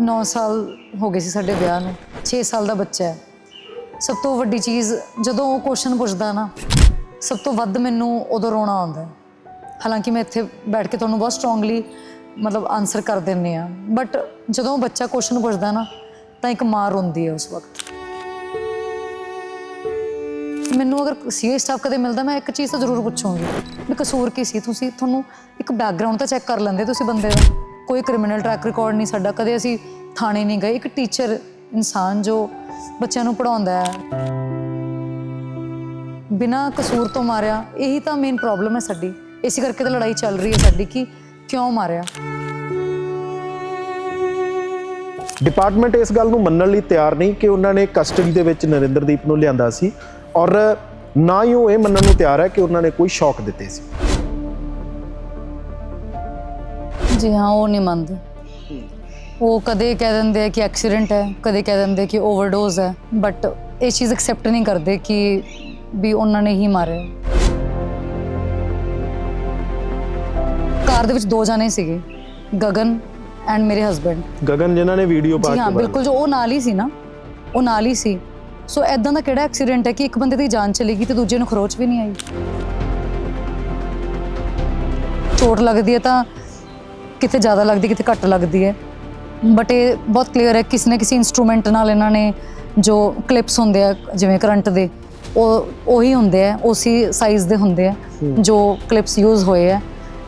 9 ਸਾਲ ਹੋ ਗਏ ਸੀ ਸਾਡੇ ਵਿਆਹ ਨੂੰ 6 ਸਾਲ ਦਾ ਬੱਚਾ ਹੈ। ਸਭ ਤੋਂ ਵੱਡੀ ਚੀਜ਼ ਜਦੋਂ ਉਹ ਕੁਐਸਚਨ ਪੁੱਛਦਾ ਨਾ, ਸਭ ਤੋਂ ਵੱਧ ਮੈਨੂੰ ਉਦੋਂ ਰੋਣਾ ਆਉਂਦਾ ਹਾਲਾਂਕਿ ਮੈਂ ਇੱਥੇ ਬੈਠ ਕੇ ਤੁਹਾਨੂੰ ਬਹੁਤ ਸਟਰੋਂਗਲੀ ਮਤਲਬ ਆਨਸਰ ਕਰ ਦਿੰਨੇ ਆ ਬਟ ਜਦੋਂ ਬੱਚਾ ਕੁਐਸਚਨ ਪੁੱਛਦਾ ਨਾ, ਤਾਂ ਇੱਕ ਮਾਂ ਰੋਂਦੀ ਹੈ ਉਸ ਵਕਤ। ਮੈਨੂੰ ਅਗਰ ਸੀਏ ਸਟਾਫ ਕਦੇ ਮਿਲਦਾ, ਮੈਂ ਇੱਕ ਚੀਜ਼ ਤਾਂ ਜ਼ਰੂਰ ਪੁੱਛੂੰਗੀ, ਵੀ ਕਸੂਰ ਕੀ ਸੀ ਤੁਸੀਂ? ਤੁਹਾਨੂੰ ਇੱਕ ਬੈਕਗ੍ਰਾਉਂਡ ਤਾਂ ਚੈੱਕ ਕਰ ਲੈਂਦੇ ਤੁਸੀਂ ਬੰਦੇ ਦਾ। ਕੋਈ ਕ੍ਰਿਮੀਨਲ ਟਰੈਕ ਰਿਕਾਰਡ ਨਹੀਂ ਸਾਡਾ, ਕਦੇ ਅਸੀਂ ਥਾਣੇ ਨਹੀਂ ਗਏ। ਇੱਕ ਟੀਚਰ ਇਨਸਾਨ ਜੋ ਬੱਚਿਆਂ ਨੂੰ ਪੜਾਉਂਦਾ ਹੈ, ਬਿਨਾ ਕਸੂਰ ਤੋਂ ਮਾਰਿਆ, ਇਹੀ ਤਾਂ ਮੇਨ ਪ੍ਰੋਬਲਮ ਹੈ ਸਾਡੀ। ਇਸੇ ਕਰਕੇ ਤਾਂ ਲੜਾਈ ਚੱਲ ਰਹੀ ਹੈ ਸਾਡੀ ਕਿ ਕਿਉਂ ਮਾਰਿਆ। ਡਿਪਾਰਟਮੈਂਟ ਇਸ ਗੱਲ ਨੂੰ ਮੰਨਣ ਲਈ ਤਿਆਰ ਨਹੀਂ ਕਿ ਉਹਨਾਂ ਨੇ ਕਸਟਡੀ ਦੇ ਵਿੱਚ ਨਰਿੰਦਰਦੀਪ ਨੂੰ ਲਿਆਂਦਾ ਸੀ ਔਰ ਨਾ ਹੀ ਉਹ ਇਹ ਮੰਨਣ ਨੂੰ ਤਿਆਰ ਹੈ ਕਿ ਉਹਨਾਂ ਨੇ ਕੋਈ ਸ਼ੌਕ ਦਿੱਤੇ ਸੀ। ਜੀ ਹਾਂ ਉਹ ਨਹੀਂ ਮੰਨਦੇ। ਉਹ ਕਦੇ ਕਹਿ ਦਿੰਦੇ ਆ ਕਿ ਐਕਸੀਡੈਂਟ ਹੈ ਕਦੇ ਕਹਿ ਦਿੰਦੇ ਕਿ ਓਵਰਡੋਜ਼ ਹੈ ਬਟ ਇਹ ਚੀਜ਼ ਐਕਸੈਪਟ ਨਹੀਂ ਕਰਦੇ ਕਿ ਵੀ ਉਹਨਾਂ ਨੇ ਹੀ ਮਾਰਿਆ। ਕਾਰ ਦੇ ਵਿੱਚ ਦੋ ਜਾਣੇ ਸੀਗੇ ਗਗਨ ਐਂਡ ਮੇਰੇ ਹਸਬੰਡ ਗਗਨ ਜਿਨ੍ਹਾਂ ਨੇ ਵੀਡੀਓ ਪਾ ਕੇ ਹਾਂ ਬਿਲਕੁਲ ਜੋ ਉਹ ਨਾਲ ਹੀ ਸੀ ਨਾ ਉਹ ਨਾਲ ਹੀ ਸੀ। ਸੋ ਐਦਾਂ ਦਾ ਕਿਹੜਾ ਐਕਸੀਡੈਂਟ ਹੈ ਕਿ ਇੱਕ ਬੰਦੇ ਦੀ ਜਾਨ ਚਲੀ ਗਈ ਤੇ ਦੂਜੇ ਨੂੰ ਖਰੋਚ ਵੀ ਨਹੀਂ ਆਈ? ਚੋਟ ਲੱਗਦੀ ਹੈ ਤਾਂ ਕਿਤੇ ਜ਼ਿਆਦਾ ਲੱਗਦੀ ਕਿਤੇ ਘੱਟ ਲੱਗਦੀ ਹੈ। ਬਟ ਇਹ ਬਹੁਤ ਕਲੀਅਰ ਹੈ ਕਿਸੇ ਨਾ ਕਿਸੇ ਇਨਸਟਰੂਮੈਂਟ ਨਾਲ ਇਹਨਾਂ ਨੇ ਜੋ ਕਲਿੱਪਸ ਹੁੰਦੇ ਆ ਜਿਵੇਂ ਕਰੰਟ ਦੇ ਉਹ ਉਹੀ ਹੁੰਦੇ ਆ ਉਸੇ ਸਾਈਜ਼ ਦੇ ਹੁੰਦੇ ਆ ਜੋ ਕਲਿੱਪਸ ਯੂਜ਼ ਹੋਏ ਆ।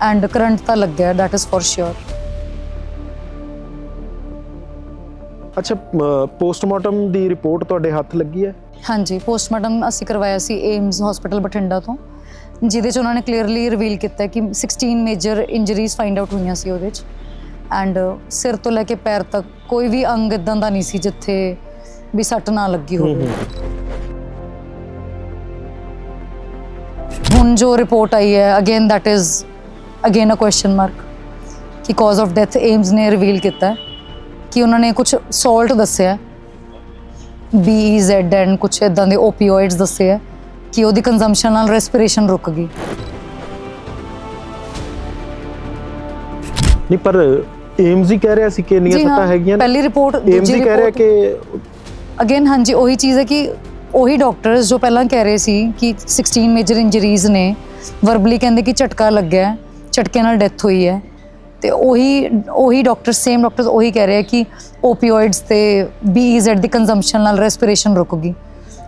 ਐਂਡ ਕਰੰਟ ਤਾਂ ਲੱਗਿਆ ਦੈਟ ਇਜ਼ ਫॉर ਸ਼ੋਰ ਅੱਛਾ ਪੋਸਟਮਾਰਟਮ ਦੀ ਰਿਪੋਰਟ ਤੁਹਾਡੇ ਹੱਥ ਲੱਗੀ ਹੈ? ਹਾਂਜੀ ਪੋਸਟਮਾਰਟਮ ਅਸੀਂ ਕਰਵਾਇਆ ਸੀ ਏਮਸ ਹਸਪੀਟਲ ਬਠਿੰਡਾ ਤੋਂ। ਜਿਹਦੇ ਚ ਉਹਨਾਂ ਨੇ ਕਲੀਅਰਲੀ ਰਿਵੀਲ ਕੀਤਾ ਕਿ 16 ਮੇਜਰ ਇੰਜਰੀਜ਼ ਫਾਈਂਡ ਆਊਟ ਹੋਈਆਂ ਸੀ ਉਹਦੇ ਚ। ਐਂਡ ਸਿਰ ਤੋਂ ਲੈ ਕੇ ਪੈਰ ਤੱਕ ਕੋਈ ਵੀ ਅੰਗ ਇਦਾਂ ਦਾ ਨਹੀਂ ਸੀ ਜਿੱਥੇ ਵੀ ਸੱਟ ਨਾ ਲੱਗੀ ਹੋਵੇ। ਹੁਣ ਜੋ ਰਿਪੋਰਟ ਆਈ ਹੈ again that is again a question mark ਕਿ ਕਾਜ਼ ਆਫ ਡੈਥ ਏਮਸ ਨੇ ਰਿਵੀਲ ਕੀਤਾ ਹੈ ਕਿ ਉਹਨਾਂ ਨੇ ਕੁਝ ਸਾਲਟ ਦੱਸਿਆ BEZ ਐਂਡ ਕੁਝ ਇਦਾਂ ਦੇ ਓਪੀਓਇਡਸ ਦੱਸੇ ਆ ਕਿ ਉਹਦੀ ਕੰਜ਼ੰਪਸ਼ਨ ਨਾਲ ਰੈਸਪੀਰੇਸ਼ਨ ਰੁਕ ਗਈ। ਨਹੀਂ ਪਰ ਏਮਜ਼ ਹੀ ਕਹਿ ਰਿਹਾ ਸੀ ਕਿ ਇੰਨੀਆਂ ਜੀ ਸੱਟਾਂ ਹੈਗੀਆਂ ਨੇ। ਪਹਿਲੀ ਰਿਪੋਰਟ ਏਮਜ਼ ਦੂਜੀ ਹੀ ਕਹਿ ਰਿਹਾ ਰਿਪੋਰਟ ਕਿ ਅਗੇਨ ਹਾਂਜੀ ਉਹੀ ਚੀਜ਼ ਹੈ ਕਿ ਉਹੀ ਡਾਕਟਰਸ ਜੋ ਪਹਿਲਾਂ ਕਹਿ ਰਹੇ ਸੀ ਕਿ 16 ਮੇਜਰ ਇੰਜਰੀਜ਼ ਨੇ ਵਰਬਲੀ ਕਹਿੰਦੇ ਕਿ ਝਟਕਾ ਲੱਗਿਆ ਹੈ, ਝਟਕੇ ਨਾਲ ਡੈਥ ਹੋਈ ਹੈ। ਤੇ ਉਹੀ ਉਹੀ ਡਾਕਟਰ ਸੇਮ ਡਾਕਟਰਸ ਉਹੀ ਕਹਿ ਰਹੇ ਆ ਕਿ ਓਪੀਓਇਡਸ ਤੇ BEZ ਦੀ ਕੰਜ਼ੰਪਸ਼ਨ ਨਾਲ ਰੈਸਪੀਰੇਸ਼ਨ ਰੁਕ ਗਈ।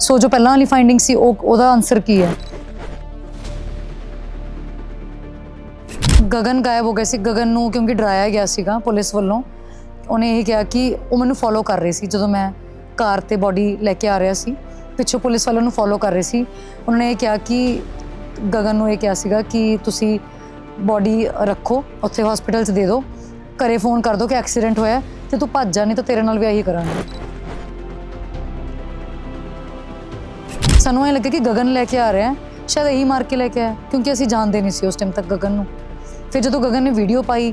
ਸੋ ਜੋ ਪਹਿਲਾਂ ਵਾਲੀ ਫਾਈਂਡਿੰਗ ਸੀ, ਉਹ ਉਹਦਾ ਆਨਸਰ ਕੀ ਹੈ? ਗਗਨ ਗਾਇਬ ਹੋ ਗਿਆ ਸੀ। ਗਗਨ ਨੂੰ ਕਿਉਂਕਿ ਡਰਾਇਆ ਗਿਆ ਸੀਗਾ ਪੁਲਿਸ ਵੱਲੋਂ, ਉਹਨੇ ਇਹ ਕਿਹਾ ਕਿ ਉਹ ਮੈਨੂੰ ਫੋਲੋ ਕਰ ਰਹੇ ਸੀ। ਜਦੋਂ ਮੈਂ ਕਾਰ ਤੇ ਬੋਡੀ ਲੈ ਕੇ ਆ ਰਿਹਾ ਸੀ, ਪਿੱਛੋਂ ਪੁਲਿਸ ਵਾਲਿਆਂ ਨੂੰ ਫੋਲੋ ਕਰ ਰਹੇ ਸੀ। ਉਹਨਾਂ ਨੇ ਇਹ ਕਿਹਾ ਕਿ, ਗਗਨ ਨੂੰ ਇਹ ਕਿਹਾ ਸੀਗਾ ਕਿ ਤੁਸੀਂ ਬੋਡੀ ਰੱਖੋ, ਉੱਥੇ ਹਸਪੀਟਲ 'ਚ ਦੇ ਦਿਓ। ਘਰੇ ਫੋਨ ਕਰ ਦਿਓ ਕਿ ਐਕਸੀਡੈਂਟ ਹੋਇਆ ਹੈ ਤੇ ਤੂੰ ਭੱਜ ਜਾ, ਨਹੀਂ ਤਾਂ ਤੇਰੇ ਨਾਲ ਵੀ ਇਹੀ ਕਰਾਂਗੇ। ਸਾਨੂੰ ਇਹ ਲੱਗਾ ਕਿ ਗਗਨ ਲੈ ਕੇ ਆ ਰਿਹਾ ਹੈ। ਸ਼ਾਇਦ ਇਹੀ ਮਾਰ ਕੇ ਲੈ ਕੇ ਆਇਆ ਕਿਉਂਕਿ ਅਸੀਂ ਜਾਣਦੇ ਨਹੀਂ ਸੀ ਉਸ ਟਾਈਮ ਤੱਕ ਗਗਨ ਨੂੰ। ਫਿਰ ਜਦੋਂ ਗਗਨ ਨੇ ਵੀਡੀਓ ਪਾਈ,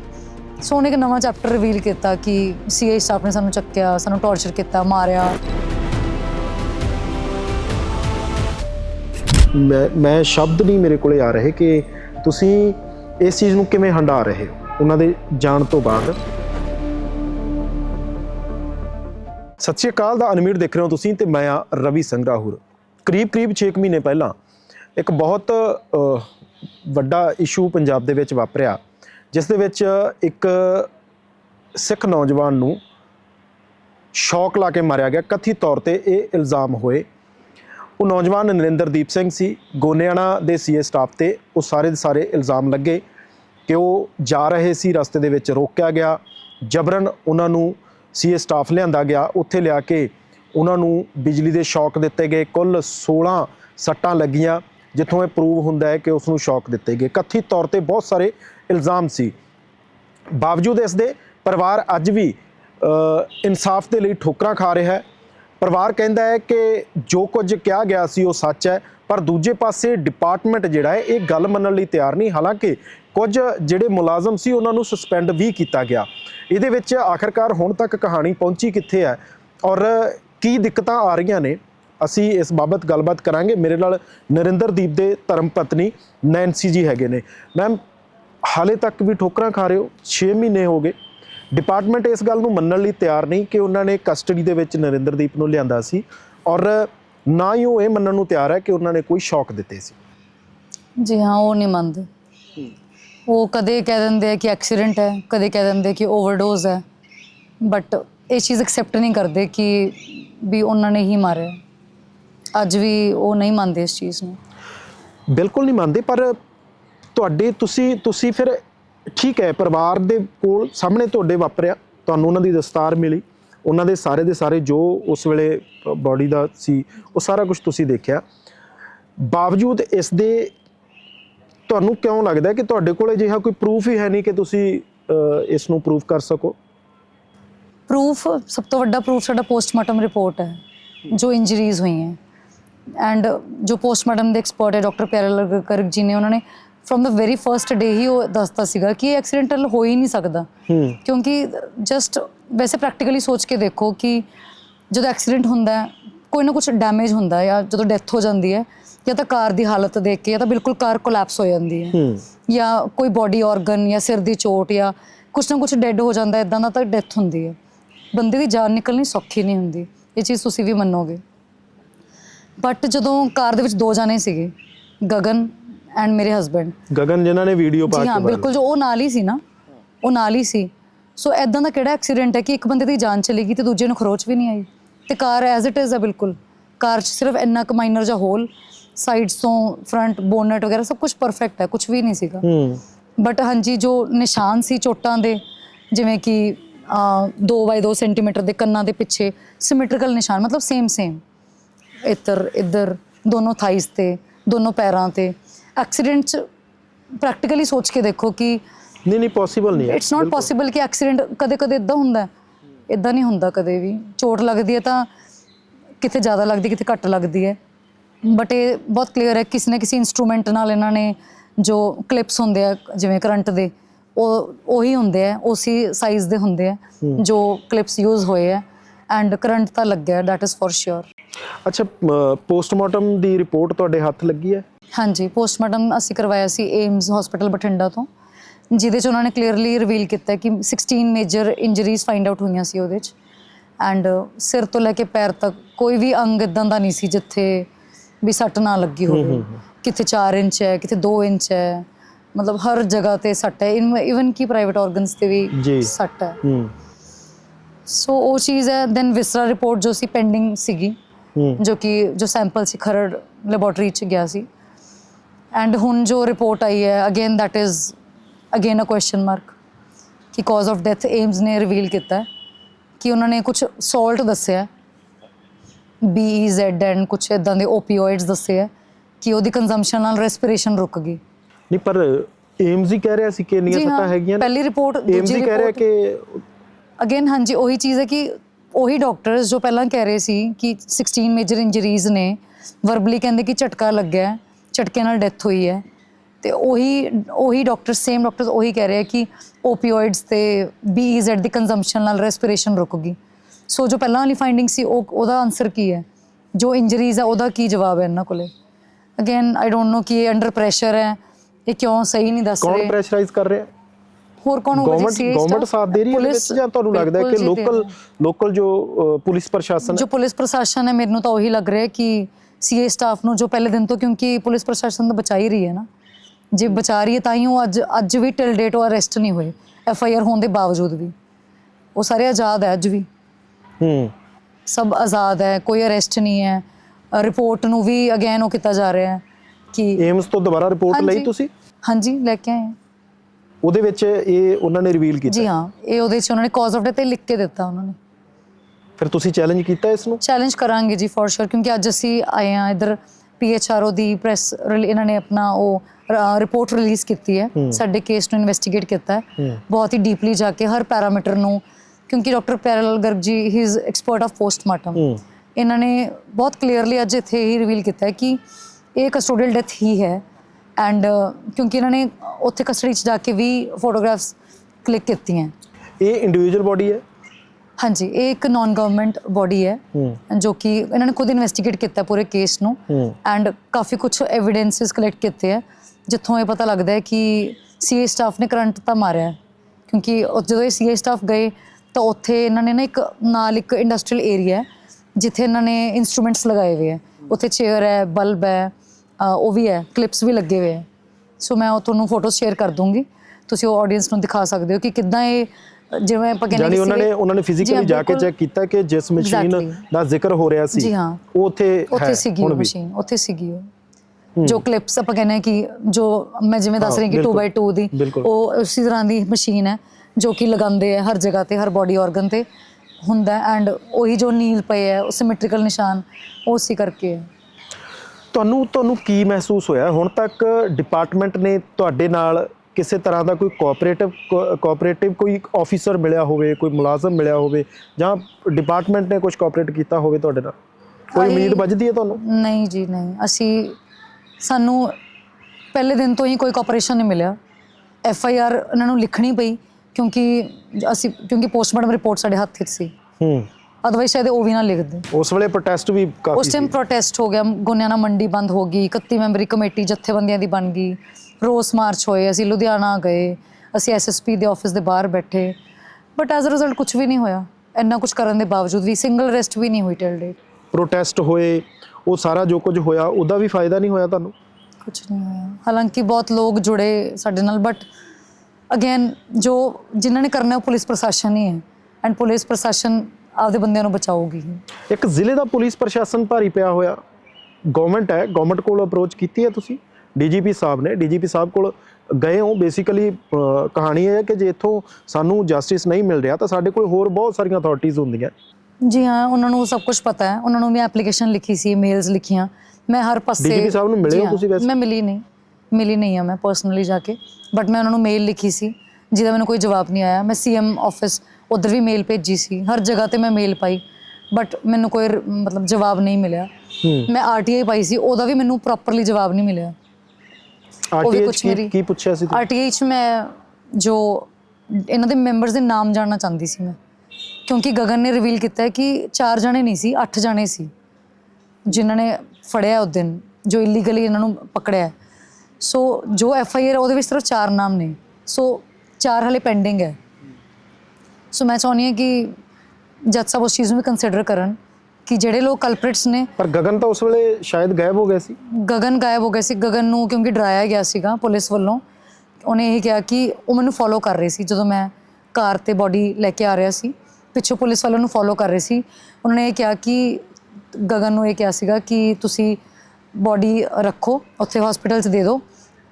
ਸੋ ਉਹਨੇ ਇੱਕ ਨਵਾਂ ਚੈਪਟਰ ਰਿਵੀਲ ਕੀਤਾ ਕਿ ਸੀਆਈ ਸਟਾਫ ਨੇ ਸਾਨੂੰ ਚੱਕਿਆ, ਸਾਨੂੰ ਟੌਰਚਰ ਕੀਤਾ, ਮਾਰਿਆ। ਮੈਂ ਮੈਂ ਸ਼ਬਦ ਨਹੀਂ ਮੇਰੇ ਕੋਲੇ ਆ ਰਹੇ ਕਿ ਤੁਸੀਂ ਇਸ ਚੀਜ਼ ਨੂੰ ਕਿਵੇਂ ਹੰਡਾ ਰਹੇ ਹੋ? ਉਹਨਾਂ ਦੇ ਜਾਣ ਤੋਂ ਬਾਅਦ। ਸਤਿ ਸ਼੍ਰੀ ਅਕਾਲ, ਦਾ ਅਨਮੀਰ ਦੇਖ ਰਹੇ ਹੋ ਤੁਸੀਂ ਤੇ ਮੈਂ ਆ ਰਵੀ ਸਿੰਘ ਰਾਹੁਲ ਕਰੀਬ ਕਰੀਬ 6 ਮਹੀਨੇ ਪਹਿਲਾਂ ਇੱਕ ਬਹੁਤ ਵੱਡਾ ਇਸ਼ੂ ਪੰਜਾਬ ਦੇ ਵਿੱਚ ਵਾਪਰਿਆ, ਜਿਸ ਦੇ ਵਿੱਚ ਇੱਕ ਸਿੱਖ ਨੌਜਵਾਨ ਨੂੰ ਸ਼ੌਕ ਲਾ ਕੇ ਮਾਰਿਆ ਗਿਆ। ਕਥਿਤ ਤੌਰ ਤੇ ਇਹ ਇਲਜ਼ਾਮ ਹੋਏ। ਉਹ ਨੌਜਵਾਨ ਨਰਿੰਦਰਦੀਪ ਸਿੰਘ ਸੀ। ਗੋਨਿਆਣਾ ਦੇ ਸੀਏ ਸਟਾਫ ਤੇ ਉਹ ਸਾਰੇ ਦੇ ਸਾਰੇ ਇਲਜ਼ਾਮ ਲੱਗੇ ਕਿ ਉਹ ਜਾ ਰਹੇ ਸੀ, ਰਸਤੇ ਦੇ ਵਿੱਚ ਰੋਕਿਆ ਗਿਆ। ਜਬਰਨ ਉਹਨਾਂ ਨੂੰ ਸੀਏ ਸਟਾਫ ਲਿਆਂਦਾ ਗਿਆ। ਉੱਥੇ ਲਿਆ ਕੇ ਉਹਨਾਂ ਨੂੰ ਬਿਜਲੀ ਦੇ ਸ਼ੌਕ ਦਿੱਤੇ ਗਏ। ਕੁੱਲ 16 ਸੱਟਾਂ ਲੱਗੀਆਂ, ਜਿੱਥੋਂ ਇਹ ਪ੍ਰੂਵ ਹੁੰਦਾ ਹੈ ਕਿ ਉਸ ਨੂੰ ਸ਼ੌਕ ਦਿੱਤੇ ਗਏ। ਕਥਿਤ ਤੌਰ ਤੇ ਬਹੁਤ ਸਾਰੇ ਇਲਜ਼ਾਮ ਸੀ। ਬਾਵਜੂਦ ਇਸ ਦੇ, ਪਰਿਵਾਰ ਅੱਜ ਵੀ ਇਨਸਾਫ ਦੇ ਲਈ ਠੋਕਰਾਂ ਖਾ ਰਿਹਾ ਹੈ। ਪਰਿਵਾਰ ਕਹਿੰਦਾ ਹੈ ਕਿ ਜੋ ਕੁਝ ਕਿਹਾ ਗਿਆ ਸੀ ਉਹ ਸੱਚ ਹੈ, ਪਰ ਦੂਜੇ ਪਾਸੇ ਡਿਪਾਰਟਮੈਂਟ ਜਿਹੜਾ ਹੈ, ਇਹ ਗੱਲ ਮੰਨਣ ਲਈ ਤਿਆਰ ਨਹੀਂ। ਹਾਲਾਂਕਿ ਕੁਝ ਜਿਹੜੇ ਮੁਲਾਜ਼ਮ ਸੀ, ਉਹਨਾਂ ਨੂੰ ਸਸਪੈਂਡ ਵੀ ਕੀਤਾ ਗਿਆ। ਇਹਦੇ ਵਿੱਚ ਆਖਰਕਾਰ ਹੁਣ ਤੱਕ ਕਹਾਣੀ ਪਹੁੰਚੀ ਕਿੱਥੇ ਹੈ? ਔਰ ਕੀ ਦਿੱਕਤਾਂ ਆ ਰਹੀਆਂ ਨੇ? ਅਸੀਂ ਇਸ ਬਾਬਤ ਗੱਲਬਾਤ ਕਰਾਂਗੇ। ਮੇਰੇ ਨਾਲ ਨਰਿੰਦਰਦੀਪ ਦੇ ਧਰਮ ਪਤਨੀ ਨੈਂਸੀ ਜੀ ਹੈਗੇ ਨੇ। ਮੈਮ, ਹਾਲੇ ਤੱਕ ਵੀ ਠੋਕਰਾਂ ਖਾ ਰਹੇ ਹੋ? 6 ਮਹੀਨੇ ਹੋ ਗਏ। ਡਿਪਾਰਟਮੈਂਟ ਇਸ ਗੱਲ ਨੂੰ ਮੰਨਣ ਲਈ ਤਿਆਰ ਨਹੀਂ ਕਿ ਉਹਨਾਂ ਨੇ ਕਸਟਡੀ ਦੇ ਵਿੱਚ ਨਰਿੰਦਰਦੀਪ ਨੂੰ ਲਿਆਂਦਾ ਸੀ ਔਰ ਨਾ ਹੀ ਉਹ ਇਹ ਮੰਨਣ ਨੂੰ ਤਿਆਰ ਹੈ ਕਿ ਉਹਨਾਂ ਨੇ ਕੋਈ ਸ਼ੌਕ ਦਿੱਤੇ ਸੀ। ਜੀ ਹਾਂ, ਉਹ ਨਹੀਂ ਮੰਨਦੇ। ਉਹ ਕਦੇ ਕਹਿ ਦਿੰਦੇ ਆ ਕਿ ਐਕਸੀਡੈਂਟ ਹੈ, ਕਦੇ ਕਹਿ ਦਿੰਦੇ ਕਿ ਓਵਰਡੋਜ਼ ਹੈ। ਬਟ ਇਹ ਚੀਜ਼ ਐਕਸੈਪਟ ਨਹੀਂ ਕਰਦੇ ਕਿ ਵੀ ਉਹਨਾਂ ਨੇ ਹੀ ਮਾਰਿਆ। ਅੱਜ ਵੀ ਉਹ ਨਹੀਂ ਮੰਨਦੇ ਇਸ ਚੀਜ਼ ਨੂੰ। ਬਿਲਕੁਲ ਨਹੀਂ ਮੰਨਦੇ ਪਰ ਤੁਹਾਡੇ ਤੁਸੀਂ ਤੁਸੀਂ ਫਿਰ ਠੀਕ ਹੈ ਪਰਿਵਾਰ ਦੇ ਕੋਲ ਸਾਹਮਣੇ ਤੁਹਾਡੇ ਵਾਪਰਿਆ ਤੁਹਾਨੂੰ ਉਹਨਾਂ ਦੀ ਦਸਤਾਰ ਮਿਲੀ ਉਹਨਾਂ ਦੇ ਸਾਰੇ ਦੇ ਸਾਰੇ ਜੋ ਉਸ ਵੇਲੇ ਬਾਡੀ ਦਾ ਸੀ ਉਹ ਸਾਰਾ ਕੁਝ ਤੁਸੀਂ ਦੇਖਿਆ। ਬਾਵਜੂਦ ਇਸ ਦੇ ਤੁਹਾਨੂੰ ਕਿਉਂ ਲੱਗਦਾ ਕਿ ਤੁਹਾਡੇ ਕੋਲ ਅਜਿਹਾ ਕੋਈ ਪ੍ਰੂਫ ਹੀ ਹੈ ਨਹੀਂ ਕਿ ਤੁਸੀਂ ਅਹ, ਇਸ ਨੂੰ ਪ੍ਰੂਫ ਕਰ ਸਕੋ? ਪ੍ਰੂਫ ਸਭ ਤੋਂ ਵੱਡਾ ਪ੍ਰੂਫ ਸਾਡਾ ਪੋਸਟਮਾਰਟਮ ਰਿਪੋਰਟ ਹੈ ਜੋ ਇੰਜਰੀਜ਼ ਹੋਈਆਂ ਐਂਡ ਜੋ ਪੋਸਟਮਾਰਟਮ ਦੇ ਐਕਸਪਰਟ ਹੈ ਡਾਕਟਰ ਪਿਆਰਾ ਕਰਕ ਜੀ ਨੇ ਉਹਨਾਂ ਨੇ from the very first day ਹੀ ਉਹ ਦੱਸਤਾ ਸੀਗਾ ਕਿ ਇਹ ਐਕਸੀਡੈਂਟਲ ਹੋ ਹੀ ਨਹੀਂ ਸਕਦਾ ਕਿਉਂਕਿ ਜਸਟ ਵੈਸੇ ਪ੍ਰੈਕਟੀਕਲੀ ਸੋਚ ਕੇ ਦੇਖੋ ਕਿ ਜਦੋਂ ਐਕਸੀਡੈਂਟ ਹੁੰਦਾ ਹੈ ਕੋਈ ਨਾ ਕੁਝ ਡੈਮੇਜ ਹੁੰਦਾ ਜਾਂ ਜਦੋਂ ਡੈਥ ਹੋ ਜਾਂਦੀ ਹੈ ਜਾਂ ਤਾਂ ਕਾਰ ਦੀ ਹਾਲਤ ਦੇਖ ਕੇ ਜਾਂ ਤਾਂ ਬਿਲਕੁਲ ਕਾਰ ਕੋਲੈਪਸ ਹੋ ਜਾਂਦੀ ਹੈ ਜਾਂ ਕੋਈ ਬਾਡੀ ਆਰਗਨ ਜਾਂ ਸਿਰ ਦੀ ਚੋਟ ਜਾਂ ਕੁਛ ਨਾ ਕੁਛ ਡੈੱਡ ਹੋ ਜਾਂਦਾ ਇਦਾਂ ਦਾ ਤਾਂ ਡੈਥ ਹੁੰਦੀ ਹੈ ਬੰਦੇ ਦੀ ਜਾਨ ਨਿਕਲਣੀ ਸੌਖੀ ਨਹੀਂ ਹੁੰਦੀ। ਇਹ ਚੀਜ਼ ਤੁਸੀਂ ਵੀ ਮੰਨੋਗੇ। ਬਟ ਜਦੋਂ ਕਾਰ ਦੇ ਵਿੱਚ ਦੋ ਜਾਣੇ ਸੀਗੇ ਗਗਨ ਐਂਡ ਮੇਰੇ ਹਸਬੰਡ ਗਗਨ ਜਿਨ੍ਹਾਂ ਨੇ ਵੀਡੀਓ ਪਾ ਜੀ ਕੇ ਹਾਂ ਬਿਲਕੁਲ ਜੋ ਉਹ ਨਾਲ ਹੀ ਸੀ ਨਾ ਉਹ ਨਾਲ ਹੀ ਸੀ। ਸੋ ਐਦਾਂ ਦਾ ਕਿਹੜਾ ਐਕਸੀਡੈਂਟ ਹੈ ਕਿ ਇੱਕ ਬੰਦੇ ਦੀ ਜਾਨ ਚਲੀ ਗਈ ਤੇ ਦੂਜੇ ਨੂੰ ਖਰੋਚ ਵੀ ਨਹੀਂ ਆਈ? ਤੇ ਕਾਰ ਐਜ਼ ਇਟ ਇਜ਼ ਹੈ ਬਿਲਕੁਲ। ਕਾਰ 'ਚ ਸਿਰਫ ਇੰਨਾ ਕੁ ਮਾਈਨਰ ਜਿਹਾ ਹੋਲ ਸਾਈਡਸ ਤੋਂ ਫਰੰਟ ਬੋਨਟ ਵਗੈਰਾ ਸਭ ਕੁਝ ਪਰਫੈਕਟ ਹੈ ਕੁਝ ਵੀ ਨਹੀਂ ਸੀਗਾ। ਹੂੰ। ਬਟ ਹਾਂਜੀ ਜੋ ਨਿਸ਼ਾਨ ਸੀ ਚੋਟਾਂ ਦੇ ਜਿਵੇਂ ਕਿ 2x2 ਸੈਂਟੀਮੀਟਰ ਦੇ ਕੰਨਾਂ ਦੇ ਪਿੱਛੇ ਸਿਮੈਟ੍ਰੀਕਲ ਨਿਸ਼ਾਨ ਮਤਲਬ ਸੇਮ ਸੇਮ ਇੱਧਰ ਇੱਧਰ ਦੋਨੋਂ ਥਾਈਸ ਤੇ ਦੋਨੋਂ ਪੈਰਾਂ ਤੇ। ਐਕਸੀਡੈਂਟ ਚ ਪ੍ਰੈਕਟੀਕਲੀ ਸੋਚ ਕੇ ਦੇਖੋ ਕਿ ਨਹੀਂ ਨਹੀਂ ਪੋਸੀਬਲ ਨਹੀਂ ਹੈ। ਇਟਸ ਨਾਟ ਪੋਸੀਬਲ ਕਿ ਐਕਸੀਡੈਂਟ ਕਦੇ ਕਦੇ ਇਦਾਂ ਹੁੰਦਾ ਇਦਾਂ ਨਹੀਂ ਹੁੰਦਾ ਕਦੇ ਵੀ। ਚੋਟ ਲੱਗਦੀ ਹੈ ਤਾਂ ਕਿਤੇ ਜ਼ਿਆਦਾ ਲੱਗਦੀ ਕਿਤੇ ਘੱਟ ਲੱਗਦੀ ਹੈ। ਬਟ ਇਹ ਬਹੁਤ ਕਲੀਅਰ ਹੈ ਕਿਸੇ ਨਾ ਕਿਸੇ ਇਨਸਟਰੂਮੈਂਟ ਨਾਲ ਇਹਨਾਂ ਨੇ ਜੋ ਕਲਿੱਪਸ ਹੁੰਦੇ ਆ ਜਿਵੇਂ ਕਰੰਟ ਦੇ ਉਹ ਉਹੀ ਹੁੰਦੇ ਆ ਉਸੇ ਸਾਈਜ਼ ਦੇ ਹੁੰਦੇ ਆ ਜੋ ਕਲਿੱਪਸ ਯੂਜ਼ ਹੋਏ ਆ ਐਂਡ ਕਰੰਟ ਤਾਂ ਲੱਗਿਆ ਦੈਟ ਇਜ਼ ਫॉर ਸ਼ੋਰ ਅੱਛਾ ਪੋਸਟਮਾਰਟਮ ਦੀ ਰਿਪੋਰਟ ਤੁਹਾਡੇ ਹੱਥ ਲੱਗੀ ਹੈ? ਹਾਂਜੀ ਪੋਸਟਮਾਰਟਮ ਅਸੀਂ ਕਰਵਾਇਆ ਸੀ ਏਮਸ ਹਸਪੀਟਲ ਬਠਿੰਡਾ ਤੋਂ ਜਿਹਦੇ ਚ ਉਹਨਾਂ ਨੇ ਕਲੀਅਰਲੀ ਰਿਵੀਲ ਕੀਤਾ ਕਿ 16 ਮੇਜਰ ਇੰਜਰੀਜ਼ ਫਾਈਂਡ ਆਊਟ ਹੋਈਆਂ ਸੀ ਉਹਦੇ ਚ। ਐਂਡ ਸਿਰ ਤੋਂ ਲੈ ਕੇ ਪੈਰ ਤੱਕ ਕੋਈ ਵੀ ਅੰਗ ਇਦਾਂ ਦਾ ਨਹੀਂ ਸੀ ਜਿੱਥੇ ਵੀ ਸੱਟ ਨਾ ਲੱਗੀ ਹੋਵੇ। ਕਿਤੇ 4 ਇੰਚ ਹੈ ਕਿਤੇ 2 ਇੰਚ ਹੈ ਮਤਲਬ ਹਰ ਜਗ੍ਹਾ ਤੇ ਸੱਟ ਹੈ। ਇਵਨ ਕਿ ਪ੍ਰਾਈਵੇਟ ਆਰਗਨਸ ਤੇ। ਵੀ ਸੱਟ ਹੈ। ਹੂੰ। ਸੋ ਉਹ ਚੀਜ਼ ਹੈ ਦੈਨ ਵਿਸਰਾ ਰਿਪੋਰਟ ਜੋ ਸੀ ਪੈਂਡਿੰਗ ਸੀਗੀ ਜੋ ਕਿ ਜੋ ਸੈਂਪਲ ਸੀ ਖਰੜ ਲੈਬੋਰਟਰੀ ਚ ਗਿਆ ਸੀ। ਐਂਡ ਹੁਣ ਜੋ ਰਿਪੋਰਟ ਆਈ ਹੈ again that is again a question mark ਕਿ ਕਾਜ਼ ਆਫ ਡੈਥ ਏਮਸ ਨੇ ਰਿਵੀਲ ਕੀਤਾ ਹੈ। ਕਿ ਉਹਨਾਂ ਨੇ ਕੁਝ ਸਾਲਟ ਦੱਸਿਆ BEZ ਐਂਡ ਕੁਝ ਇਦਾਂ ਦੇ ਓਪੀਓਇਡਸ ਦੱਸੇ ਹੈ। ਕਿ ਉਹਦੀ ਕੰਜ਼ੰਪਸ਼ਨ ਨਾਲ ਰੈਸਪੀਰੇਸ਼ਨ ਰੁਕ ਗਈ। ਨਹੀਂ ਪਰ ਏਮਜ਼ ਹੀ ਕਹਿ ਰਿਹਾ ਸੀ ਕਿ ਇੰਨੀਆਂ ਜੀ ਸੱਟਾਂ ਹੈਗੀਆਂ ਨੇ। ਪਹਿਲੀ ਰਿਪੋਰਟ ਏਮਜ਼ ਦੂਜੀ ਹੀ ਕਹਿ ਰਿਹਾ ਕਿ ਅਗੇਨ ਹਾਂਜੀ ਉਹੀ ਚੀਜ਼ ਹੈ ਕਿ ਉਹੀ ਡਾਕਟਰਸ ਜੋ ਪਹਿਲਾਂ ਕਹਿ ਰਹੇ ਸੀ ਕਿ 16 ਮੇਜਰ ਇੰਜਰੀਜ਼ ਨੇ ਵਰਬਲੀ ਕਹਿੰਦੇ ਕਿ ਝਟਕਾ ਲੱਗਿਆ ਹੈ, ਝਟਕੇ ਨਾਲ ਡੈਥ ਹੋਈ ਹੈ। ਤੇ ਉਹੀ ਉਹੀ ਡਾਕਟਰ ਸੇਮ ਡਾਕਟਰਸ ਉਹੀ ਕਹਿ ਰਹੇ ਆ ਕਿ ਓਪੀਓਇਡਸ ਤੇ BEZ ਦੀ ਕੰਜ਼ੰਪਸ਼ਨ ਨਾਲ ਰੈਸਪੀਰੇਸ਼ਨ ਰੁਕ ਗਈ ਸੋ ਜੋ ਪਹਿਲਾਂ ਵਾਲੀ ਫਾਈਂਡਿੰਗ ਸੀ ਉਹ ਉਹਦਾ ਆਨਸਰ ਕੀ ਹੈ? ਜੋ ਇੰਜਰੀਜ਼ ਹੈ ਉਹਦਾ ਕੀ ਜਵਾਬ ਹੈ ਇਹਨਾਂ ਕੋਲੇ? ਅਗੇਨ ਆਈ ਡੋਨਟ ਨੋ ਕਿ ਇਹ ਅੰਡਰ ਪ੍ਰੈਸ਼ਰ ਹੈ ਇਹ ਕਿਉਂ ਸਹੀ ਨਹੀਂ ਦੱਸ ਕੌਣ ਰਹੇ? ਪ੍ਰੈਸ਼ਰਾਈਜ਼ ਕਰ ਰਿਹਾ? ਹੋਰ ਕੌਣ ਹੋਊਗਾ ਗਵਰਨਮੈਂਟ ਗਵਰਨਮੈਂਟ? ਸਾਥ ਦੇ ਰਹੀ ਹੈ ਇਹਦੇ ਵਿੱਚ ਪੁਲਿਸ- ਜਾਂ ਤੁਹਾਨੂੰ ਲੱਗਦਾ ਹੈ ਕਿ ਲੋਕਲ। ਲੋਕਲ ਜੋ ਪੁਲਿਸ ਪ੍ਰਸ਼ਾਸਨ ਜੋ ਪੁਲਿਸ ਪ੍ਰਸ਼ਾਸਨ ਹੈ ਮੈਨੂੰ ਤਾਂ ਉਹੀ ਲੱਗ ਰਿਹਾ ਕਿ ਸੀਏ ਸਟਾਫ ਨੂੰ ਜੋ ਪਹਿਲੇ ਦਿਨ ਤੋਂ ਕਿਉਂਕਿ ਪੁਲਿਸ ਪ੍ਰਸ਼ਾਸਨ ਤਾਂ ਬਚਾ ਹੀ ਰਹੀ ਹੈ ਨਾ। ਜੇ ਬਚਾ ਰਹੀ ਹੈ ਤਾਂ ਹੀ ਉਹ ਅੱਜ ਅੱਜ ਵੀ ਟਿਲ ਡੇਟ ਉਹ ਅਰੈਸਟ ਨਹੀਂ ਹੋਏ। ਐਫ ਆਈ ਆਰ ਹੋਣ ਦੇ ਬਾਵਜੂਦ ਵੀ। ਉਹ ਸਾਰੇ ਆਜ਼ਾਦ ਹੈ ਅੱਜ ਵੀ। ਹੂੰ। ਸਭ ਆਜ਼ਾਦ ਹੈ ਕੋਈ ਅਰੈਸਟ ਨਹੀਂ ਹੈ। ਰਿਪੋਰਟ ਨੂੰ ਵੀ ਅਗੇਨ ਉਹ ਕੀਤਾ ਜਾ ਰਿਹਾ ਹੈ। ਕਿ ਏਮਜ਼ ਤੋਂ ਦੁਬਾਰਾ ਰਿਪੋਰਟ ਲਈ ਹਾਂਜੀ। ਤੁਸੀਂ? ਹਾਂਜੀ ਲੈ ਕੇ ਆਏ ਹਾਂ। ਉਹਦੇ ਵਿੱਚ ਇਹ ਉਹਨਾਂ ਨੇ ਰਿਵੀਲ ਕੀਤਾ? ਜੀ ਹਾਂ ਇਹ ਉਹਦੇ ਚ ਉਹਨਾਂ ਨੇ ਕਾਜ਼ ਆਫ ਡੈਥ ਲਿਖ ਕੇ ਦਿੱਤਾ ਉਹਨਾਂ ਨੇ। ਫਿਰ ਤੁਸੀਂ ਚੈਲੰਜ ਕੀਤਾ ਇਸ ਨੂੰ? ਚੈਲੰਜ ਕਰਾਂਗੇ ਜੀ ਫॉर ਸ਼ੋਰ ਕਿਉਂਕਿ ਅੱਜ ਅਸੀਂ ਆਏ ਹਾਂ ਇਧਰ ਪੀਐਚਆਰਓ ਦੀ ਪ੍ਰੈਸ ਇਹਨਾਂ ਨੇ ਆਪਣਾ ਉਹ ਰਿਪੋਰਟ ਰਿਲੀਜ਼ ਕੀਤੀ ਹੈ। ਸਾਡੇ ਕੇਸ ਨੂੰ ਇਨਵੈਸਟੀਗੇਟ ਕੀਤਾ ਹੈ। ਬਹੁਤ ਹੀ ਡੀਪਲੀ ਜਾ ਕੇ ਹਰ ਪੈਰਾਮੀਟਰ ਨੂੰ ਕਿਉਂਕਿ ਡਾਕਟਰ ਪੈਰਲ ਗਰਗ ਜੀ ਹੀ ਇਜ਼ ਐਕਸਪਰਟ ਆਫ ਪੋਸਟਮਾਰਟਮ ਹੂੰ। ਇਹਨਾਂ ਨੇ ਬਹੁਤ ਕਲੀਅਰਲੀ ਅੱਜ ਇੱਥੇ ਹੀ ਰਿਵੀਲ ਕੀਤਾ ਹੈ ਕਿ ਇਹ ਕਸਟੋਡੀਅਲ ਡੈਥ ਹੀ ਹੈ ਐਂਡ ਕਿਉਂਕਿ ਇਹਨਾਂ ਨੇ ਉੱਥੇ ਕਸਟਡੀ 'ਚ ਜਾ ਕੇ ਵੀ ਫੋਟੋਗ੍ਰਾਫਸ ਕਲਿੱਕ ਕੀਤੀਆਂ। ਇਹ ਇੰਡੀਵਿਜੂਅਲ ਬਾਡੀ ਹੈ? ਹਾਂਜੀ ਇਹ ਇੱਕ ਨਾਨ ਗਵਰਨਮੈਂਟ ਬੋਡੀ ਹੈ। ਜੋ ਕਿ ਇਹਨਾਂ ਨੇ ਖੁਦ ਇਨਵੈਸਟੀਗੇਟ ਕੀਤਾ ਪੂਰੇ ਕੇਸ ਨੂੰ। ਐਂਡ ਕਾਫੀ ਕੁਝ ਐਵੀਡੈਂਸਸ ਕਲੈਕਟ ਕੀਤੇ ਹੈ ਜਿੱਥੋਂ ਇਹ ਪਤਾ ਲੱਗਦਾ ਹੈ ਕਿ ਸੀਏ ਸਟਾਫ ਨੇ ਕਰੰਟ ਤਾਂ ਮਾਰਿਆ ਕਿਉਂਕਿ ਜਦੋਂ ਇਹ ਸੀਏ ਸਟਾਫ ਗਏ ਤਾਂ ਉੱਥੇ ਇਹਨਾਂ ਨੇ ਨਾ ਇੱਕ ਨਾਲ ਇੱਕ ਇੰਡਸਟਰੀਅਲ ਏਰੀਆ ਹੈ ਜਿੱਥੇ ਇਹਨਾਂ ਨੇ ਇਨਸਟਰੂਮੈਂਟਸ ਲਗਾਏ ਹੋਏ ਹੈ ਉੱਥੇ ਚੇਅਰ ਹੈ ਬਲਬ ਹੈ ਉਹ ਵੀ ਹੈ ਕਲਿੱਪਸ ਵੀ ਲੱਗੇ ਹੋਏ ਹੈ ਸੋ ਮੈਂ ਉਹ ਤੁਹਾਨੂੰ ਫੋਟੋਜ਼ ਸ਼ੇਅਰ ਕਰ ਦੂੰਗੀ ਤੁਸੀਂ ਉਹ ਆਡੀਅנס ਨੂੰ ਦਿਖਾ ਸਕਦੇ ਹੋ ਕਿ ਕਿੱਦਾਂ ਇਹ ਜਿਵੇਂ ਆਪਾਂ ਕਹਿੰਦੇ ਕਿ ਉਹਨਾਂ ਨੇ ਉਹਨਾਂ ਨੇ ਫਿਜ਼ੀਕਲੀ ਜਾ ਕੇ। ਚੈੱਕ ਕੀਤਾ ਕਿ ਜਿਸ ਮਸ਼ੀਨ. ਦਾ ਜ਼ਿਕਰ ਹੋ ਰਿਹਾ ਸੀ ਜੀ ਹਾਂ। ਉਹ ਉੱਥੇ ਉੱਥੇ ਸੀਗੀ ਉਹ। ਮਸ਼ੀਨ ਉੱਥੇ ਸੀਗੀ ਉਹ ਜੋ ਕਲਿੱਪਸ ਆਪਾਂ ਕਹਿੰਦੇ ਕਿ ਜੋ ਮੈਂ ਜਿਵੇਂ ਦੱਸ ਰਹੀ ਕਿ ਬਿਲਕੁਲ, 2x2 ਦੀ। ਉਹ ਉਸੇ ਤਰ੍ਹਾਂ ਦੀ ਮਸ਼ੀਨ ਹੈ ਜੋ ਕਿ ਲਗਾਉਂਦੇ ਆ ਹਰ ਜਗ੍ਹਾ ਤੇ ਹਰ ਬਾਡੀ ਆਰਗਨ ਤੇ ਹੁੰਦਾ ਐਂਡ ਉਹੀ ਜੋ ਨੀਲ ਪਏ ਹੈ ਉਹ ਸਿਮੈਟ੍ਰੀਕਲ ਨਿਸ਼ਾਨ ਉਹ ਉਸੇ ਕਰਕੇ ਹੈ ਤੁਹਾਨੂੰ ਤੁਹਾਨੂੰ ਕੀ ਮਹਿਸੂਸ ਹੋਇਆ? ਹੁਣ ਤੱਕ ਡਿਪਾਰਟਮੈਂਟ ਨੇ ਤੁਹਾਡੇ ਨਾਲ ਕਿਸੇ ਤਰ੍ਹਾਂ ਦਾ ਕੋਈ ਕੋਆਪਰੇਟਿਵ ਕੋਆਪਰੇਟਿਵ ਕੋਈ ਆਫੀਸਰ ਮਿਲਿਆ ਹੋਵੇ ਕੋਈ ਮੁਲਾਜ਼ਮ ਮਿਲਿਆ ਹੋਵੇ ਜਾਂ ਡਿਪਾਰਟਮੈਂਟ ਨੇ ਕੁਝ ਕੋਆਪਰੇਟ ਕੀਤਾ ਹੋਵੇ ਤੁਹਾਡੇ ਨਾਲ? ਕੋਈ ਉਮੀਦ ਵੱਜਦੀ ਹੈ ਤੁਹਾਨੂੰ? ਨਹੀਂ ਜੀ ਨਹੀਂ। ਅਸੀਂ ਸਾਨੂੰ ਪਹਿਲੇ ਦਿਨ ਤੋਂ ਹੀ ਕੋਈ ਕੋਆਪਰੇਸ਼ਨ ਨਹੀਂ ਮਿਲਿਆ। ਐਫ ਆਈ ਆਰ ਇਹਨਾਂ ਨੂੰ ਲਿਖਣੀ ਪਈ ਕਿਉਂਕਿ ਅਸੀਂ ਕਿਉਂਕਿ ਪੋਸਟਮਾਰਟਮ ਰਿਪੋਰਟ ਸਾਡੇ ਹੱਥ ਵਿੱਚ ਸੀ। ਹੂੰ। ਅਦਰਵਾਈਜ਼ ਸ਼ਾਇਦ ਉਹ ਵੀ ਨਾ ਲਿਖਦੇ। ਉਸ ਵੇਲੇ ਪ੍ਰੋਟੈਸਟ ਵੀ ਕਾਫੀ ਉਸ ਟਾਈਮ ਪ੍ਰੋਟੈਸਟ ਹੋ ਗਿਆ ਗੋਨਿਆਣਾ ਮੰਡੀ ਬੰਦ ਹੋ ਗਈ 31 ਮੈਂਬਰੀ ਕਮੇਟੀ ਜਥੇਬੰਦੀਆਂ ਦੀ ਬਣ ਗਈ ਰੋਸ ਮਾਰਚ ਹੋਏ ਅਸੀਂ ਲੁਧਿਆਣਾ ਗਏ ਅਸੀਂ ਐਸਐਸਪੀ ਦੇ ਆਫਿਸ ਦੇ ਬਾਹਰ ਬੈਠੇ ਬਟ ਐਜ਼ ਅ ਰਿਜ਼ਲਟ ਕੁਝ ਵੀ ਨਹੀਂ ਹੋਇਆ। ਇੰਨਾ ਕੁਝ ਕਰਨ ਦੇ ਬਾਵਜੂਦ ਵੀ ਸਿੰਗਲ ਰੈਸਟ ਵੀ ਨਹੀਂ ਹੋਈ ਟਿਲ ਡੇਟ ਪ੍ਰੋਟੈਸਟ ਹੋਏ ਉਹ ਸਾਰਾ ਜੋ ਕੁਝ ਹੋਇਆ ਉਹਦਾ ਵੀ ਫਾਇਦਾ ਨਹੀਂ ਹੋਇਆ ਤੁਹਾਨੂੰ? ਕੁਝ ਨਹੀਂ ਹੋਇਆ। ਹਾਲਾਂਕਿ ਬਹੁਤ ਲੋਕ ਜੁੜੇ ਸਾਡੇ ਨਾਲ ਬਟ ਅਗੇਨ ਜੋ ਜਿਨ੍ਹਾਂ ਨੇ ਕਰਨਾ ਉਹ ਪੁਲਿਸ ਪ੍ਰਸ਼ਾਸਨ ਹੀ ਹੈ। ਐਂਡ ਪੁਲਿਸ ਪ੍ਰਸ਼ਾਸਨ ਆਪਦੇ ਬੰਦਿਆਂ ਨੂੰ ਬਚਾਊਗੀ। ਹੀ ਇੱਕ ਜ਼ਿਲ੍ਹੇ ਦਾ ਪੁਲਿਸ ਪ੍ਰਸ਼ਾਸਨ ਭਾਰੀ ਪਿਆ ਹੋਇਆ ਗਵਰਨਮੈਂਟ ਹੈ ਗਵਰਨਮੈਂਟ ਕੋਲ ਅਪਰੋਚ ਕੀਤੀ ਹੈ ਤੁਸੀਂ? ਡੀਜੀਪੀ ਸਾਹਿਬ ਨੇ ਡੀਜੀਪੀ ਸਾਹਿਬ ਕੋਲ ਗਏ ਹੋ। ਬੇਸਿਕਲੀ ਕਹਾਣੀ ਇਹ ਹੈ ਕਿ ਜੇ ਇੱਥੋਂ ਸਾਨੂੰ ਜਸਟਿਸ ਨਹੀਂ ਮਿਲ ਰਿਹਾ ਤਾਂ ਸਾਡੇ ਕੋਲ ਹੋਰ ਬਹੁਤ ਸਾਰੀਆਂ ਅਥਾਰਟੀਆਂ ਹੁੰਦੀਆਂ। ਜੀ ਹਾਂ ਉਹਨਾਂ ਨੂੰ ਸਭ ਕੁਝ ਪਤਾ ਹੈ। ਉਹਨਾਂ ਨੂੰ ਵੀ ਐਪਲੀਕੇਸ਼ਨ ਲਿਖੀ ਸੀ ਮੇਲਸ ਲਿਖੀਆਂ। ਮੈਂ ਹਰ ਪਾਸੇ DGP ਸਾਹਿਬ ਨੂੰ ਮਿਲੇ ਹਾਂ, ਤੁਸੀਂ ਵੈਸੇ? ਮੈਂ ਮਿਲੀ ਨਹੀਂ ਮਿਲੀ ਨਹੀਂ ਆ ਮੈਂ ਪਰਸਨਲੀ ਜਾ ਕੇ। ਬਟ ਮੈਂ ਉਹਨਾਂ ਨੂੰ ਮੇਲ ਲਿਖੀ ਸੀ ਜਿਹਦਾ ਮੈਨੂੰ ਕੋਈ ਜਵਾਬ ਨਹੀਂ ਆਇਆ। ਮੈਂ ਸੀਐਮ ਆਫਿਸ ਉਧਰ ਵੀ ਮੇਲ ਭੇਜੀ ਸੀ ਹਰ ਜਗ੍ਹਾ ਤੇ ਮੈਂ ਮੇਲ ਪਾਈ ਬਟ ਮੈਨੂੰ ਕੋਈ ਰ- ਮਤਲਬ ਜਵਾਬ ਨਹੀਂ ਮਿਲਿਆ। ਮੈਂ ਆਰਟੀਆਈ ਪਾਈ ਸੀ ਉਹਦਾ ਵੀ ਮੈਨੂੰ ਪ੍ਰੋਪਰਲੀ ਜਵਾਬ ਨਹੀਂ ਮਿਲਿਆ। ਵੀ ਆਰਟੀਆਈ ਕੁਛ ਕੀ ਮੇਰੀ- ਕੀ ਪੁੱਛਿਆ ਸੀ? ਆਰਟੀਆਈ ਚ ਮੈਂ ਜੋ ਇਹਨਾਂ ਦੇ ਮੈਂਬਰਸ ਦੇ ਨਾਮ ਜਾਣਨਾ ਚਾਹੁੰਦੀ ਸੀ ਮੈਂ ਕਿਉਂਕਿ ਗਗਨ ਨੇ ਰਿਵੀਲ ਕੀਤਾ ਹੈ ਕਿ ਚਾਰ ਜਣੇ ਨਹੀਂ ਸੀ ਅੱਠ ਜਣੇ ਸੀ ਜਿਨ੍ਹਾਂ ਨੇ ਫੜਿਆ ਉਸ ਦਿਨ ਜੋ ਇਲੀਗਲੀ ਇਹਨਾਂ ਨੂੰ ਪਕੜਿਆ। ਸੋ ਜੋ ਐਫ ਆਈ ਆਰ ਉਹਦੇ ਵਿੱਚ ਸਿਰਫ ਚਾਰ ਨਾਮ ਨੇ। ਸੋ ਚਾਰ ਹਲੇ ਪੈਂਡਿੰਗ ਹੈ। ਸੋ ਮੈਂ ਚਾਹੁੰਦੀ ਹਾਂ ਕਿ ਜੱਜ ਸਾਹਿਬ ਉਸ ਚੀਜ਼ ਨੂੰ ਵੀ ਕੰਸੀਡਰ ਕਰਨ ਕਿ ਜਿਹੜੇ ਲੋਕ ਕਲਪ੍ਰਿਟਸ ਨੇ ਪਰ ਗਗਨ ਤਾਂ ਉਸ ਵੇਲੇ ਸ਼ਾਇਦ ਗਾਇਬ ਹੋ ਗਿਆ ਸੀ। ਗਗਨ ਗਾਇਬ ਹੋ ਗਿਆ ਸੀ। ਗਗਨ ਨੂੰ ਕਿਉਂਕਿ ਡਰਾਇਆ ਗਿਆ ਸੀਗਾ ਪੁਲਿਸ ਵੱਲੋਂ। ਉਹਨੇ ਇਹ ਕਿਹਾ ਕਿ ਉਹ ਮੈਨੂੰ ਫੋਲੋ ਕਰ ਰਹੇ ਸੀ ਜਦੋਂ ਮੈਂ ਕਾਰ ਤੇ ਬਾਡੀ ਲੈ ਕੇ ਆ ਰਿਹਾ ਸੀ। ਪਿੱਛੋਂ ਪੁਲਿਸ ਵਾਲਿਆਂ ਨੂੰ ਫੋਲੋ ਕਰ ਰਹੇ ਸੀ। ਉਹਨਾਂ ਨੇ ਇਹ ਕਿਹਾ ਕਿ ਗਗਨ ਨੂੰ ਇਹ ਕਿਹਾ ਸੀਗਾ ਕਿ ਤੁਸੀਂ ਬਾਡੀ ਰੱਖੋ ਉੱਥੇ ਹਸਪੀਟਲ 'ਚ ਦੇ ਦਿਓ।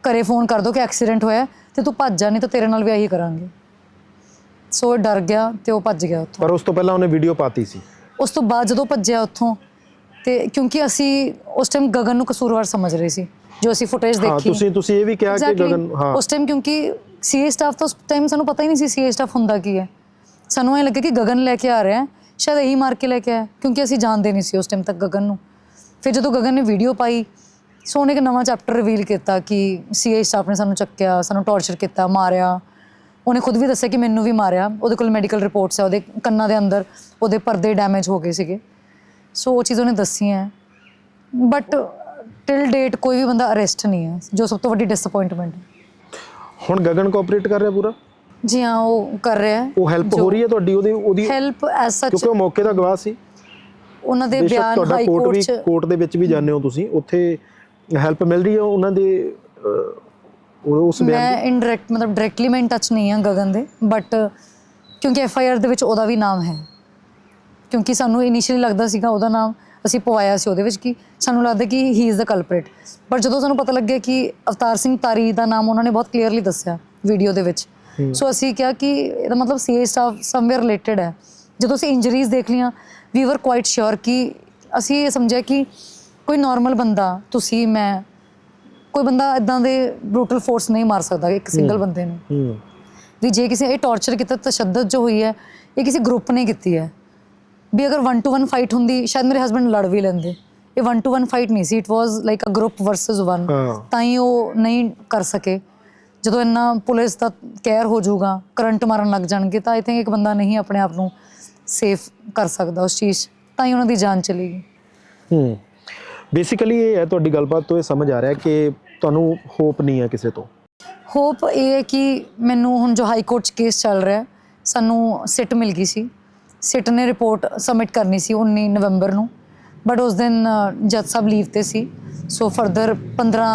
ਘਰੇ ਫੋਨ ਕਰ ਦਿਓ ਕਿ ਐਕਸੀਡੈਂਟ ਹੋਇਆ ਤੇ ਤੂੰ ਭੱਜ ਜਾ ਨਹੀਂ ਤਾਂ ਤੇਰੇ ਨਾਲ ਵੀ ਇਹੀ ਕਰਾਂਗੇ। ਸੋ ਡਰ ਗਿਆ ਤੇ ਉਹ ਭੱਜ ਗਿਆ ਉੱਥੋਂ। ਪਰ ਉਸ ਤੋਂ ਪਹਿਲਾਂ ਉਹਨੇ ਵੀਡੀਓ ਪਾਤੀ ਸੀ। ਉਸ ਤੋਂ ਬਾਅਦ ਜਦੋਂ ਭੱਜਿਆ ਉੱਥੋਂ ਤੇ ਕਿਉਂਕਿ ਅਸੀਂ ਉਸ ਟਾਈਮ ਗਗਨ ਨੂੰ ਕਸੂਰਵਾਰ ਸਮਝ ਰਹੇ ਸੀ ਜੋ ਅਸੀਂ ਫੁਟੇਜ ਹਾਂ ਦੇਖੀ। ਤੁਸੀਂ ਤੁਸੀਂ ਇਹ ਵੀ ਕਿਹਾ ਕਿ Exactly. ਗਗਨ ਹਾਂ। ਉਸ ਟਾਈਮ ਕਿਉਂਕਿ ਸੀਏ ਸਟਾਫ ਤਾਂ ਉਸ ਟਾਈਮ ਸਾਨੂੰ ਪਤਾ ਹੀ ਨਹੀਂ ਸੀ ਸੀਏ ਸਟਾਫ ਹੁੰਦਾ ਕੀ ਹੈ। ਸਾਨੂੰ ਇਹ ਲੱਗਾ ਕਿ ਗਗਨ ਲੈ ਕੇ ਆ ਰਿਹਾ ਹੈ ਸ਼ਾਇਦ ਇਹੀ ਮਾਰ ਕੇ ਲੈ ਕੇ ਆਇਆ ਕਿਉਂਕਿ ਅਸੀਂ ਜਾਣਦੇ ਨਹੀਂ ਸੀ ਉਸ ਟਾਈਮ ਤੱਕ ਗਗਨ ਨੂੰ। ਫਿਰ ਜਦੋਂ ਗਗਨ ਨੇ ਵੀਡੀਓ ਪਾਈ ਸੋ ਉਹਨੇ ਇੱਕ ਨਵਾਂ ਚੈਪਟਰ ਰਿਵੀਲ ਕੀਤਾ ਕਿ ਸੀਏ ਸਟਾਫ ਨੇ ਸਾਨੂੰ ਚੱਕਿਆ ਸਾਨੂੰ ਟੌਰਚਰ ਕੀਤਾ ਮਾਰਿਆ। ਉਹਨੇ ਖੁਦ ਵੀ ਦੱਸਿਆ ਕਿ ਮੈਨੂੰ ਵੀ ਮਾਰਿਆ। ਉਹਦੇ ਕੋਲ ਮੈਡੀਕਲ ਰਿਪੋਰਟਸ ਹੈ ਉਹਦੇ ਕੰਨਾਂ ਦੇ ਅੰਦਰ ਉਹਦੇ ਪਰਦੇ ਡੈਮੇਜ ਹੋ ਗਏ ਸੀਗੇ। ਸੋ ਉਹ ਚੀਜ਼ ਉਹਨੇ ਦੱਸੀ ਹੈ ਬਟ ਟਿਲ ਡੇਟ ਕੋਈ ਵੀ ਬੰਦਾ ਅਰੈਸਟ ਨਹੀਂ ਹੈ ਜੋ ਸਭ ਤੋਂ ਵੱਡੀ ਡਿਸਪਾਇੰਟਮੈਂਟ ਹੈ। ਹੁਣ ਗਗਨ ਕੋਆਪਰੇਟ ਕਰ ਰਿਹਾ ਪੂਰਾ? ਜੀ ਹਾਂ ਉਹ ਕਰ ਰਿਹਾ ਹੈ। ਉਹ ਹੈਲਪ ਹੋ ਰਹੀ ਹੈ ਤੁਹਾਡੀ ਉਹਦੀ ਉਹਦੀ ਹੈਲਪ ਐਸ ਸੱਚ ਕਿਉਂਕਿ ਉਹ ਮੌਕੇ ਦਾ ਗਵਾਹ ਸੀ। ਉਹਨਾਂ ਦੇ ਬੇਸ਼ੱਕ ਬਿਆਨ ਤੁਹਾਡਾ ਹਾਈ ਕੋਰਟ ਕੋਰਟ ਵੀ ਚ ਕੋਰਟ ਦੇ ਵਿੱਚ ਵੀ ਜਾਂਦੇ ਹੋ ਤੁਸੀਂ। ਉੱਥੇ ਹੈਲਪ ਮਿਲ ਰਹੀ ਹੈ ਉਹਨਾਂ ਦੇ ਅਹ, ਉਸ ਬਿਆਨ ਮੈਂ ਇਨਡਾਇਰੈਕਟ ਮਤਲਬ ਡਾਇਰੈਕਟਲੀ ਮੈਂ ਟੱਚ ਨਹੀਂ ਹਾਂ ਗਗਨ ਦੇ ਬਟ ਕਿਉਂਕਿ ਐਫ ਆਈ ਆਰ ਦੇ ਵਿੱਚ ਉਹਦਾ ਵੀ ਨਾਮ ਹੈ। ਕਿਉਂਕਿ ਸਾਨੂੰ ਇਨੀਸ਼ੀਅਲੀ ਲੱਗਦਾ ਸੀਗਾ ਉਹਦਾ ਨਾਮ ਅਸੀਂ ਪਵਾਇਆ ਸੀ ਉਹਦੇ ਵਿੱਚ ਕਿ ਸਾਨੂੰ ਲੱਗਦਾ ਕਿ ਹੀ ਇਜ਼ ਦਾ ਕਲਪ੍ਰੇਟ ਪਰ ਜਦੋਂ ਸਾਨੂੰ ਪਤਾ ਲੱਗਿਆ ਕਿ ਅਵਤਾਰ ਸਿੰਘ ਤਾਰੀ ਦਾ ਨਾਮ ਉਹਨਾਂ ਨੇ ਬਹੁਤ ਕਲੀਅਰਲੀ ਦੱਸਿਆ ਵੀਡੀਓ ਦੇ ਵਿੱਚ ਸੋ ਅਸੀਂ ਕਿਹਾ ਕਿ ਇਹਦਾ ਮਤਲਬ ਸੀਏ ਸਟਾਫ ਸਮਵੇਅਰ ਰਿਲੇਟਡ ਹੈ। ਜਦੋਂ ਅਸੀਂ ਇੰਜਰੀਜ਼ ਦੇਖ ਲਈਆਂ ਵੀ ਵਰ ਕੁਆਇਟ ਸ਼ੋਰ ਕਿ ਅਸੀਂ ਇਹ ਸਮਝਿਆ ਕਿ ਕੋਈ ਨਾਰਮਲ ਬੰਦਾ ਤੁਸੀਂ ਮੈਂ ਕੋਈ ਬੰਦਾ ਇਦਾਂ ਦੇ ਬਰੂਟਲ ਫੋਰਸ ਨਹੀਂ ਮਾਰ ਸਕਦਾ ਇੱਕ ਸਿੰਗਲ ਬੰਦੇ ਨੂੰ। ਹੂੰ। ਵੀ ਜੇ ਕਿਸੇ ਇਹ ਟੌਰਚਰ ਕੀਤਾ ਤਸ਼ੱਦਦ ਜੋ ਹੋਈ ਹੈ ਇਹ ਕਿਸੇ ਗਰੁੱਪ ਨੇ ਕੀਤੀ ਹੈ। ਵੀ ਅਗਰ 1 ਟੂ 1 ਫਾਈਟ ਹੁੰਦੀ ਸ਼ਾਇਦ ਮੇਰੇ ਹਸਬੰਡ ਲੜ ਵੀ ਲੈਂਦੇ। ਇਹ 1 ਟੂ 1 ਫਾਈਟ ਨਹੀਂ ਸੀ it was like a group versus 1 ਹਾਂ। ਤਾਂ ਹੀ ਉਹ ਨਹੀਂ ਕਰ ਸਕੇ। ਜਦੋਂ ਇੰਨਾ ਪੁਲਿਸ ਦਾ ਕੇਅਰ ਹੋ ਜਾਊਗਾ ਕਰੰਟ ਮਾਰਨ ਲੱਗ ਜਾਣਗੇ ਤਾਂ ਆਈ ਥਿੰਕ ਇੱਕ ਬੰਦਾ ਨਹੀਂ ਆਪਣੇ ਆਪ ਨੂੰ ਸੇਫ ਕਰ ਸਕਦਾ ਉਸ ਚੀਜ਼। ਤਾਂ ਹੀ ਉਹਨਾਂ ਦੀ ਜਾਨ ਚਲੀ ਗਈ। ਹੂੰ। ਬੇਸਿਕਲੀ ਇਹ ਹੈ, ਤੁਹਾਡੀ ਗੱਲਬਾਤ ਤੋਂ ਇਹ ਸਮਝ ਆ ਰਿਹਾ ਕਿ ਤੁਹਾਨੂੰ ਹੋਪ ਨਹੀਂ ਹੈ ਕਿਸੇ ਤੋਂ। ਹੋਪ ਇਹ ਹੈ ਕਿ ਮੈਨੂੰ ਹੁਣ ਜੋ ਹਾਈ ਕੋਰਟ 'ਚ ਕੇਸ ਚੱਲ ਰਿਹਾ, ਸਾਨੂੰ ਸਿਟ ਮਿਲ ਗਈ ਸੀ। ਸਿਟ ਨੇ ਰਿਪੋਰਟ ਸਬਮਿਟ ਕਰਨੀ ਸੀ 19 ਨਵੰਬਰ ਨੂੰ ਬਟ ਉਸ ਦਿਨ ਜੱਜ ਸਾਹਿਬ ਲੀਵ ਤੇ ਸੀ। ਸੋ ਫਰਦਰ 15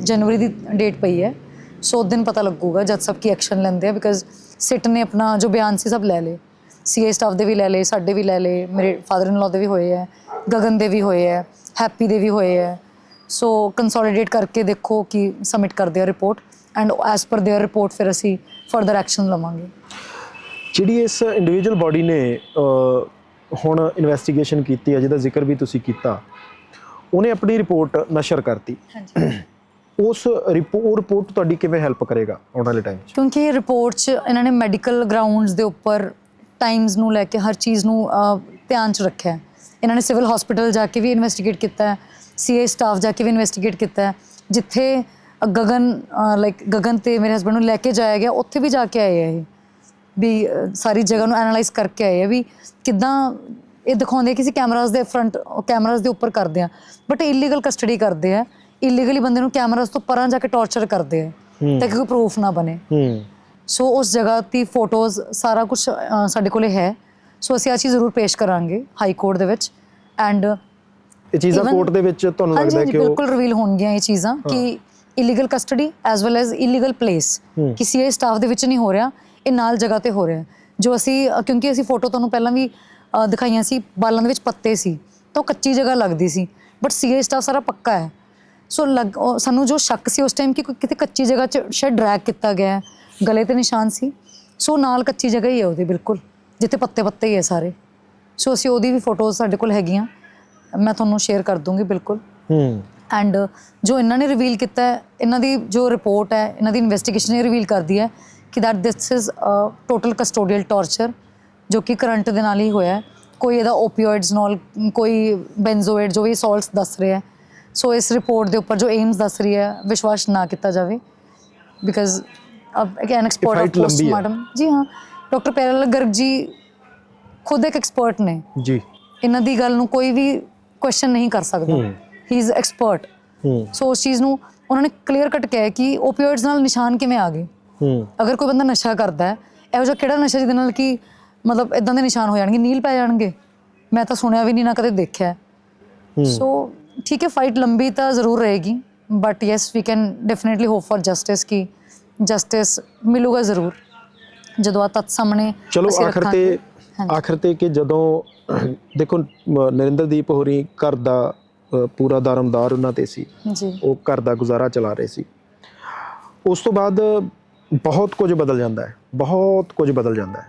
ਜਨਵਰੀ ਦੀ ਡੇਟ ਪਈ ਹੈ। ਸੋ ਉਸ ਦਿਨ ਪਤਾ ਲੱਗੂਗਾ ਜੱਜ ਸਾਹਿਬ ਕੀ ਐਕਸ਼ਨ ਲੈਂਦੇ ਆ ਬਿਕਾਜ਼ ਸਿਟ ਨੇ ਆਪਣਾ ਜੋ ਬਿਆਨ ਸੀ ਸਭ ਲੈ ਲਏ। ਸੀਏ ਸਟਾਫ ਦੇ ਵੀ ਲੈ ਲਏ, ਸਾਡੇ ਵੀ ਲੈ ਲਏ, ਮੇਰੇ ਫਾਦਰ ਇਨ ਲਾ ਦੇ ਵੀ ਹੋਏ ਹੈ ਗਗਨ ਦੇ ਵੀ ਹੋਏ ਹੈ ਹੈਪੀ ਦੇ ਵੀ ਹੋਏ ਹੈ ਸੋ ਕੰਸੋਲੀਡੇਟ ਕਰਕੇ ਦੇਖੋ ਕਿ ਸਬਮਿਟ ਕਰਦੇ ਆ report and as per their report ਫਿਰ ਅਸੀਂ ਫਰਦਰ ਐਕਸ਼ਨ ਲਵਾਂਗੇ ਜਿਹੜੀ ਇਸ ਇੰਡੀਵਿਜੂਅਲ ਬਾਡੀ ਨੇ ਅਹ, ਹੁਣ ਇਨਵੈਸਟੀਗੇਸ਼ਨ ਕੀਤੀ ਹੈ ਜਿਹਦਾ ਜ਼ਿਕਰ ਵੀ ਤੁਸੀਂ ਕੀਤਾ ਉਹਨੇ ਆਪਣੀ ਰਿਪੋਰਟ ਨਸ਼ਰ ਕਰਤੀ ਹਾਂਜੀ ਉਸ ਰਿਪੋਰਟ ਰਿਪੋਰਟ ਤੁਹਾਡੀ ਕਿਵੇਂ ਹੈਲਪ ਕਰੇਗਾ ਆਉਣ ਵਾਲੇ ਟਾਈਮ 'ਚ ਕਿਉਂਕਿ ਇਹ ਰਿਪੋਰਟ 'ਚ ਇਹਨਾਂ ਨੇ ਮੈਡੀਕਲ ਗਰਾਊਂਡਸ ਦੇ ਉੱਪਰ ਟਾਈਮਸ ਨੂੰ ਲੈ ਕੇ ਹਰ ਚੀਜ਼ ਨੂੰ ਅਹ, ਧਿਆਨ 'ਚ ਰੱਖਿਆ ਹੈ ਇਹਨਾਂ ਨੇ ਸਿਵਲ ਹਸਪੀਟਲ ਜਾ ਕੇ ਵੀ ਇਨਵੈਸਟੀਗੇਟ ਕੀਤਾ ਹੈ ਸੀਏ ਸਟਾਫ ਜਾ ਕੇ ਵੀ ਇਨਵੈਸਟੀਗੇਟ ਕੀਤਾ ਹੈ ਜਿੱਥੇ ਗਗਨ ਲਾਈਕ ਗਗਨ ਤੇ ਮੇਰੇ ਹਸਬੰਡ ਨੂੰ ਲੈ ਕੇ ਜਾਇਆ ਗਿਆ ਉੱਥੇ ਵੀ ਜਾ ਕੇ ਆਏ ਆ ਇਹ ਵੀ ਸਾਰੀ ਜਗ੍ਹਾ ਨੂੰ ਐਨਾਲਾਈਜ਼ ਕਰਕੇ ਆਏ ਆ ਵੀ ਕਿਦਾਂ ਇਹ ਦਿਖਾਉਂਦੇ ਆ ਕਿਸੇ ਕੈਮਰਾਸ ਦੇ ਫਰੰਟ ਕੈਮਰਾਸ ਦੇ ਉੱਪਰ ਕਰਦੇ ਆ ਬਟ ਇਲੀਗਲ ਕਸਟਡੀ ਕਰਦੇ ਆ ਇਲੀਗਲੀ ਬੰਦੇ ਨੂੰ ਕੈਮਰਾਸ ਤੋਂ ਪਰਾਂ ਜਾ ਕੇ ਟੌਰਚਰ ਕਰਦੇ ਆ ਤਾਂ ਕਿ ਕੋਈ ਪ੍ਰੂਫ ਨਾ ਬਣੇ। ਸੋ ਉਸ ਜਗ੍ਹਾ ਦੀ ਫੋਟੋਜ਼ ਸਾਰਾ ਕੁਝ ਸਾਡੇ ਕੋਲੇ ਹੈ। ਸੋ ਅਸੀਂ ਆ ਚੀਜ਼ ਜ਼ਰੂਰ ਪੇਸ਼ ਕਰਾਂਗੇ ਹਾਈ ਕੋਰਟ ਦੇ ਵਿੱਚ ਐਂਡ ਇਹ ਚੀਜ਼ਾਂ Even- ਕੋਰਟ ਦੇ ਵਿੱਚ ਤੁਹਾਨੂੰ ਹਾਂਜੀ ਲੱਗਦਾ ਹੈ ਕਿ ਉਹ ਬਿਲਕੁਲ ਰਿਵੀਲ ਹੋਣਗੀਆਂ ਇਹ ਚੀਜ਼ਾਂ ਕਿ illegal custody as well as illegal place ਹੂੰ। ਕਿਸੇ ਇਹ ਸਟਾਫ ਦੇ ਵਿੱਚ ਨਹੀਂ ਹੋ ਰਿਹਾ ਇਹ ਨਾਲ ਜਗ੍ਹਾ ਤੇ ਹੋ ਰਿਹਾ। ਜੋ ਅਸੀਂ ਅ, ਕਿਉਂਕਿ ਅਸੀਂ ਫੋਟੋ ਤੁਹਾਨੂੰ ਪਹਿਲਾਂ ਵੀ ਅ, ਦਿਖਾਈਆਂ ਸੀ ਬਾਲਾਂ ਦੇ ਵਿੱਚ ਪੱਤੇ ਸੀ ਤਾਂ ਉਹ ਕੱਚੀ ਜਗ੍ਹਾ ਲੱਗਦੀ ਸੀ। ਬਟ ਸੀਏ ਸਟਾਫ ਸਾਰਾ ਪੱਕਾ ਹੈ। ਸੋ ਲੱਗ ਉਹ ਸਾਨੂੰ ਜੋ ਸ਼ੱਕ ਸੀ ਉਸ ਟਾਈਮ ਕਿ ਕੋਈ ਕਿਤੇ ਕੱਚੀ ਜਗ੍ਹਾ 'ਚ ਸ਼ਾਇਦ ਡਰੈਗ ਕੀਤਾ ਗਿਆ ਹੈ ਗਲੇ ਤੇ ਨਿਸ਼ਾਨ ਸੀ। ਸੋ ਨਾਲ ਕੱਚੀ ਜਗ੍ਹਾ ਹੀ ਹੈ ਉਹਦੀ ਬਿਲਕੁਲ। ਜਿੱਥੇ ਪੱਤੇ ਪੱਤੇ ਹੀ ਹੈ ਸਾਰੇ। ਸੋ ਅਸੀਂ ਉਹਦੀ ਵੀ ਫੋਟੋਜ਼ ਸਾਡੇ ਕੋਲ ਹੈਗੀਆਂ। ਮੈਂ ਤੁਹਾਨੂੰ ਸ਼ੇਅਰ ਕਰ ਦੂੰਗੀ ਬਿਲਕੁਲ। ਹੂੰ। ਐਂਡ ਜੋ ਇਹਨਾਂ ਨੇ ਰਿਵੀਲ ਕੀਤਾ ਹੈ ਇਹਨਾਂ ਦੀ ਜੋ ਰਿਪੋਰਟ ਹੈ ਇਹਨਾਂ ਦੀ ਇਨਵੈਸਟੀਗੇਸ਼ਨ ਇਹ ਰਿਵੀਲ ਕਰਦੀ ਹੈ ਕਿ that this is total custodial torture ਜੋ ਕਿ ਕਰੰਟ ਦੇ ਨਾਲ ਹੀ ਹੋਇਆ ਹੈ। ਕੋਈ ਇਹਦਾ ਓਪੀਓਇਡਸ ਨਾਲ ਕੋਈ ਬੈਂਜ਼ੋਇਡ ਜੋ ਵੀ ਸੌਲਟਸ ਦੱਸ ਰਿਹਾ ਹੈ। ਸੋ ਇਸ ਰਿਪੋਰਟ ਦੇ ਉੱਪਰ ਜੋ ਏਮਸ ਦੱਸ ਰਹੀ ਹੈ ਵਿਸ਼ਵਾਸ ਨਾ ਕੀਤਾ ਜਾਵੇ। ਬਿਕਾਜ਼ ਅਬ ਅਗੇਨ ਐਕਸਪਰਟ ਆਫ। ਪੋਸਟਮਾਰਟਮ ਜੀ ਹਾਂ। ਡਾਕਟਰ ਪੈਰਲ ਗਰਗ ਜੀ ਖੁਦ ਇੱਕ ਐਕਸਪਰਟ ਨੇ। ਜੀ। ਇਹਨਾਂ ਦੀ ਗੱਲ ਨੂੰ ਕੋਈ ਵੀ ਕੁਐਸਚਨ ਨਹੀਂ ਕਰ ਸਕਦਾ। ਹੂੰ। ਇਜ਼ ਐਕਸਪਰਟ ਹੂੰ। ਸੋ ਉਸ ਚੀਜ਼ ਨੂੰ ਉਹਨਾਂ ਨੇ ਕਲੀਅਰ ਕੱਟ ਕਿਹਾ ਕਿ ਓਪੀਓਇਡਸ ਨਾਲ ਨਿਸ਼ਾਨ ਕਿਵੇਂ ਆ ਗਏ? ਹੂੰ। ਅਗਰ ਕੋਈ ਬੰਦਾ ਨਸ਼ਾ ਕਰਦਾ ਹੈ ਇਹੋ ਜਿਹਾ ਕਿਹੜਾ ਨਸ਼ਾ ਜਿਹਦੇ ਨਾਲ ਕਿ ਮਤਲਬ ਇਦਾਂ ਦੇ ਨਿਸ਼ਾਨ ਹੋ ਜਾਣਗੇ ਨੀਲ ਪੈ ਜਾਣਗੇ? ਮੈਂ ਤਾਂ ਸੁਣਿਆ ਵੀ ਨਹੀਂ ਨਾ ਕਦੇ ਦੇਖਿਆ। ਹੂੰ। ਸੋ ਠੀਕ ਹੈ ਫਾਈਟ ਲੰਬੀ ਤਾਂ ਜ਼ਰੂਰ ਰਹੇਗੀ but yes we can definitely hope for justice ਕਿ ਜਸਟਿਸ ਮਿਲੂਗਾ ਜ਼ਰੂਰ। ਜਦੋਂ ਆ ਤੱਤ ਸਾਹਮਣੇ ਚਲੋ ਅਸੀਂ ਆਖਰ ਰੱਖਾਂਗੇ। ਤੇ ਹਾਂਜੀ। ਆਖਰ ਤੇ ਕਿ ਜਦੋਂ ਦੇਖੋ ਮ- ਨਰਿੰਦਰਦੀਪ ਹੋਰੀ ਘਰ ਦਾ ਅ, ਪੂਰਾ ਦਾਰਮਦਾਰ ਉਹਨਾਂ ਤੇ ਸੀ ਜੀ ਉਹ ਘਰ ਦਾ ਗੁਜ਼ਾਰਾ ਚਲਾ ਰਹੇ ਸੀ ਉਸ ਤੋਂ ਬਾਅਦ ਬਹੁਤ ਕੁਝ ਬਦਲ ਜਾਂਦਾ ਹੈ ਬਹੁਤ ਕੁਝ ਬਦਲ ਜਾਂਦਾ ਹੈ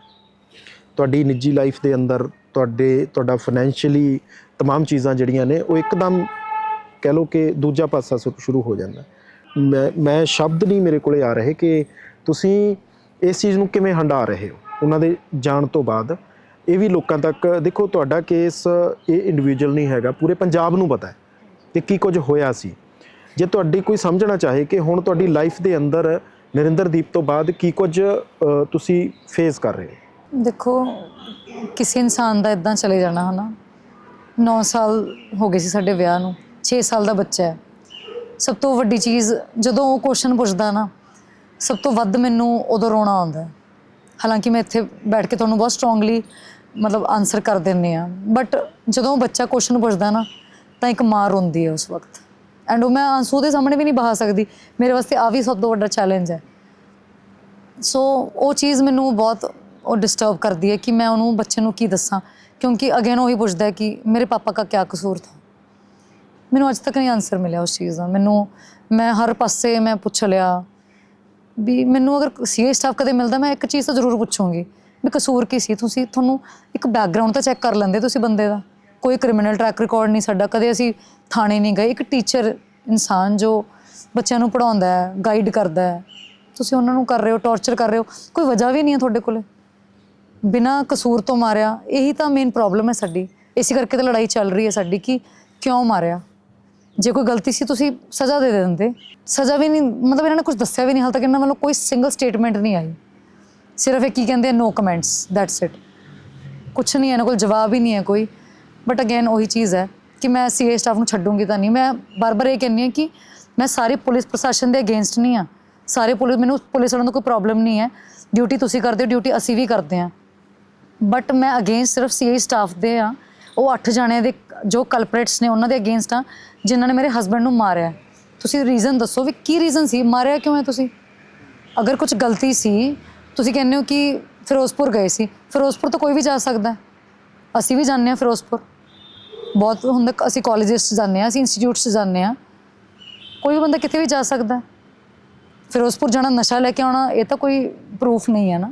ਤੁਹਾਡੀ ਨਿੱਜੀ ਲਾਈਫ ਦੇ ਅੰਦਰ ਤੁਹਾਡੇ ਤੁਹਾਡਾ ਫਾਈਨੈਂਸ਼ੀਅਲੀ तमाम ਚੀਜ਼ਾਂ ਜਿਹੜੀਆਂ ਨੇ ਉਹ ਇੱਕਦਮ ਕਹਿ ਲਓ ਕਿ ਦੂਜਾ ਪਾਸਾ ਸ਼ੁਰੂ- ਸ਼ੁਰੂ ਹੋ ਜਾਂਦਾ ਹੈ। ਮੈਂ ਮੈਂ ਸ਼ਬਦ ਨਹੀਂ ਮੇਰੇ ਕੋਲੇ ਆ ਰਹੇ ਕਿ ਤੁਸੀਂ ਇਸ ਚੀਜ਼ ਨੂੰ ਕਿਵੇਂ ਹੰਡਾ ਰਹੇ ਹੋ? ਉਹਨਾਂ ਦੇ ਜਾਣ ਤੋਂ ਬਾਅਦ ਇਹ ਵੀ ਲੋਕਾਂ ਤੱਕ, ਦੇਖੋ ਤੁਹਾਡਾ ਕੇਸ ਇਹ ਇੰਡੀਵਿਜੂਅਲ ਨਹੀਂ ਹੈਗਾ, ਪੂਰੇ ਪੰਜਾਬ ਨੂੰ ਪਤਾ ਹੈ ਕਿ ਕੀ ਕੁਝ ਹੋਇਆ ਸੀ। ਜੇ ਤੁਹਾਡੀ ਕੋਈ ਸਮਝਣਾ ਚਾਹੇ ਕਿ ਹੁਣ ਤੁਹਾਡੀ ਲਾਈਫ ਦੇ ਅੰਦਰ ਨਰਿੰਦਰਦੀਪ ਤੋਂ ਬਾਅਦ ਕੀ ਕੁਝ ਤੁਸੀਂ ਫੇਸ ਕਰ ਰਹੇ ਹੋ? ਦੇਖੋ, ਕਿਸੇ ਇਨਸਾਨ ਦਾ ਇਦਾਂ ਚਲੇ ਜਾਣਾ, ਹਨਾ? 9 ਸਾਲ ਹੋ ਗਏ ਸੀ ਸਾਡੇ ਵਿਆਹ ਨੂੰ 6 ਸਾਲ ਦਾ ਬੱਚਾ ਹੈ। ਸਭ ਤੋਂ ਵੱਡੀ ਚੀਜ਼ ਜਦੋਂ ਉਹ ਕੁਐਸਚਨ ਪੁੱਛਦਾ ਨਾ ਸਭ ਤੋਂ ਵੱਧ ਮੈਨੂੰ ਉਦੋਂ ਰੋਣਾ ਆਉਂਦਾ ਹੈ। ਹਾਲਾਂਕਿ ਮੈਂ ਇੱਥੇ ਬੈਠ ਕੇ ਤੁਹਾਨੂੰ ਬਹੁਤ ਸਟਰੋਂਗਲੀ ਮਤਲਬ ਆਨਸਰ ਕਰ ਦਿੰਨੇ ਆ ਬਟ ਜਦੋਂ ਉਹ ਬੱਚਾ ਕੁਐਸਚਨ ਪੁੱਛਦਾ ਨਾ, ਤਾਂ ਇੱਕ ਮਾਂ ਰੋਂਦੀ ਹੈ ਉਸ ਵਕਤ। ਐਂਡ ਉਹ ਮੈਂ ਆਂਸੂ ਦੇ ਸਾਹਮਣੇ ਵੀ ਨਹੀਂ ਬਹਾ ਸਕਦੀ। ਮੇਰੇ ਵਾਸਤੇ ਆ ਵੀ ਸਭ ਤੋਂ ਵੱਡਾ ਚੈਲੰਜ ਹੈ। ਸੋ ਉਹ ਚੀਜ਼ ਮੈਨੂੰ ਬਹੁਤ ਉਹ ਡਿਸਟਰਬ ਕਰਦੀ ਹੈ ਕਿ ਮੈਂ ਉਹਨੂੰ ਬੱਚੇ ਨੂੰ ਕੀ ਦੱਸਾਂ। ਕਿਉਂਕਿ ਅਗੇਨ ਉਹੀ ਪੁੱਛਦਾ ਹੈ ਕਿ ਮੇਰੇ ਪਾਪਾ ਦਾ ਕੀ ਕਸੂਰ ਥਾ? ਮੈਨੂੰ ਅੱਜ ਤੱਕ ਨਹੀਂ ਆਨਸਰ ਮਿਲਿਆ ਉਸ ਚੀਜ਼ ਦਾ। ਮੈਨੂੰ ਮੈਂ ਹਰ ਪਾਸੇ ਮੈਂ ਪੁੱਛ ਲਿਆ। ਵੀ ਮੈਨੂੰ ਅਗਰ ਸੀਏ ਸਟਾਫ ਕਦੇ ਮਿਲਦਾ, ਮੈਂ ਇੱਕ ਚੀਜ਼ ਤਾਂ ਜ਼ਰੂਰ ਪੁੱਛੂੰਗੀ ਵੀ ਕਸੂਰ ਕੀ ਸੀ? ਤੁਸੀਂ ਤੁਹਾਨੂੰ ਇੱਕ ਬੈਕਗ੍ਰਾਉਂਡ ਤਾਂ ਚੈੱਕ ਕਰ ਲੈਂਦੇ ਤੁਸੀਂ ਬੰਦੇ ਦਾ। ਕੋਈ ਕ੍ਰਿਮੀਨਲ ਟਰੈਕ ਰਿਕਾਰਡ ਨਹੀਂ ਸਾਡਾ, ਕਦੇ ਅਸੀਂ ਥਾਣੇ ਨਹੀਂ ਗਏ। ਇੱਕ ਟੀਚਰ ਇਨਸਾਨ ਜੋ ਬੱਚਿਆਂ ਨੂੰ ਪੜਾਉਂਦਾ ਹੈ ਗਾਈਡ ਕਰਦਾ ਹੈ, ਤੁਸੀਂ ਉਹਨਾਂ ਨੂੰ ਕਰ ਰਹੇ ਹੋ ਟੌਰਚਰ ਕਰ ਰਹੇ ਹੋ, ਕੋਈ ਵਜ੍ਹਾ ਵੀ ਨਹੀਂ ਹੈ ਤੁਹਾਡੇ ਕੋਲੇ। ਬਿਨਾਂ ਕਸੂਰ ਤੋਂ ਮਾਰਿਆ, ਇਹੀ ਤਾਂ ਮੇਨ ਪ੍ਰੋਬਲਮ ਹੈ ਸਾਡੀ। ਇਸੇ ਕਰਕੇ ਤਾਂ ਲੜਾਈ ਚੱਲ ਰਹੀ ਹੈ ਸਾਡੀ ਕਿ ਕਿਉਂ ਮਾਰਿਆ? ਜੇ ਕੋਈ ਗਲਤੀ ਸੀ, ਤੁਸੀਂ ਸਜ਼ਾ ਦੇ ਦਿੰਦੇ। ਸਜ਼ਾ ਵੀ ਨਹੀਂ, ਮਤਲਬ ਇਹਨਾਂ ਨੇ ਕੁਝ ਦੱਸਿਆ ਵੀ ਨਹੀਂ, ਹਾਲ ਤੱਕ ਇਹਨਾਂ ਵੱਲੋਂ ਕੋਈ ਸਿੰਗਲ ਸਟੇਟਮੈਂਟ ਨਹੀਂ ਆਈ। ਸਿਰਫ ਇਹ ਕੀ ਕਹਿੰਦੇ ਨੋ ਕਮੈਂਟਸ ਦੈਟਸ ਇਟ ਕੁਛ ਨਹੀਂ ਇਹਨਾਂ ਕੋਲ ਜਵਾਬ ਹੀ ਨਹੀਂ ਹੈ ਕੋਈ। ਬਟ ਅਗੇਨ ਉਹੀ ਚੀਜ਼ ਹੈ ਕਿ ਮੈਂ ਸੀਏ ਸਟਾਫ ਨੂੰ ਛੱਡੂੰਗੀ ਤਾਂ ਨਹੀਂ। ਮੈਂ ਬਾਰ-ਬਾਰ ਇਹ ਕਹਿੰਨੀ ਹਾਂ ਕਿ ਮੈਂ ਸਾਰੇ ਪੁਲਿਸ ਪ੍ਰਸ਼ਾਸਨ ਦੇ ਅਗੇਂਸਟ ਨਹੀਂ ਆ ਸਾਰੇ ਪੁਲਿਸ, ਮੈਨੂੰ ਪੁਲਿਸ ਵਾਲਿਆਂ ਦਾ ਕੋਈ ਪ੍ਰੋਬਲਮ ਨਹੀਂ ਹੈ। ਡਿਊਟੀ ਤੁਸੀਂ ਕਰਦੇ ਹੋ ਡਿਊਟੀ ਅਸੀਂ ਵੀ ਕਰਦੇ ਹਾਂ। ਬਟ ਮੈਂ ਅਗੇਂਸਟ ਸਿਰਫ ਸੀਆਈ ਸਟਾਫ ਦੇ ਆ ਉਹ 8 ਜਣੇ ਦੇ ਜੋ ਕਲਪਰੇਟਸ ਨੇ ਉਹਨਾਂ ਦੇ ਅਗੇਂਸਟ ਆ, ਜਿਨ੍ਹਾਂ ਨੇ ਮੇਰੇ ਹਸਬੰਡ ਨੂੰ ਮਾਰਿਆ ਤੁਸੀਂ ਰੀਜ਼ਨ ਦੱਸੋ ਵੀ ਕੀ ਰੀਜ਼ਨ ਸੀ? ਮਾਰਿਆ ਕਿਉਂ ਹੈ ਤੁਸੀਂ? ਅਗਰ ਕੁਝ ਗਲਤੀ ਸੀ, ਤੁਸੀਂ ਕਹਿੰਦੇ ਹੋ ਕਿ ਫਿਰੋਜ਼ਪੁਰ ਗਏ ਸੀ। ਫਿਰੋਜ਼ਪੁਰ ਤਾਂ ਕੋਈ ਵੀ ਜਾ ਸਕਦਾ ਅਸੀਂ ਵੀ ਜਾਂਦੇ ਹਾਂ ਫਿਰੋਜ਼ਪੁਰ। ਬਹੁਤ ਹੁੰਦਾ ਅਸੀਂ ਕਾਲਜਿਸ 'ਚ ਜਾਂਦੇ ਹਾਂ, ਅਸੀਂ ਇੰਸਟੀਚਿਊਟਸ 'ਚ ਜਾਂਦੇ ਹਾਂ। ਕੋਈ ਵੀ ਬੰਦਾ ਕਿਤੇ ਵੀ ਜਾ ਸਕਦਾ ਫਿਰੋਜ਼ਪੁਰ ਜਾਣਾ, ਨਸ਼ਾ ਲੈ ਕੇ ਆਉਣਾ, ਇਹ ਤਾਂ ਕੋਈ ਪ੍ਰੂਫ ਨਹੀਂ ਹੈ ਨਾ।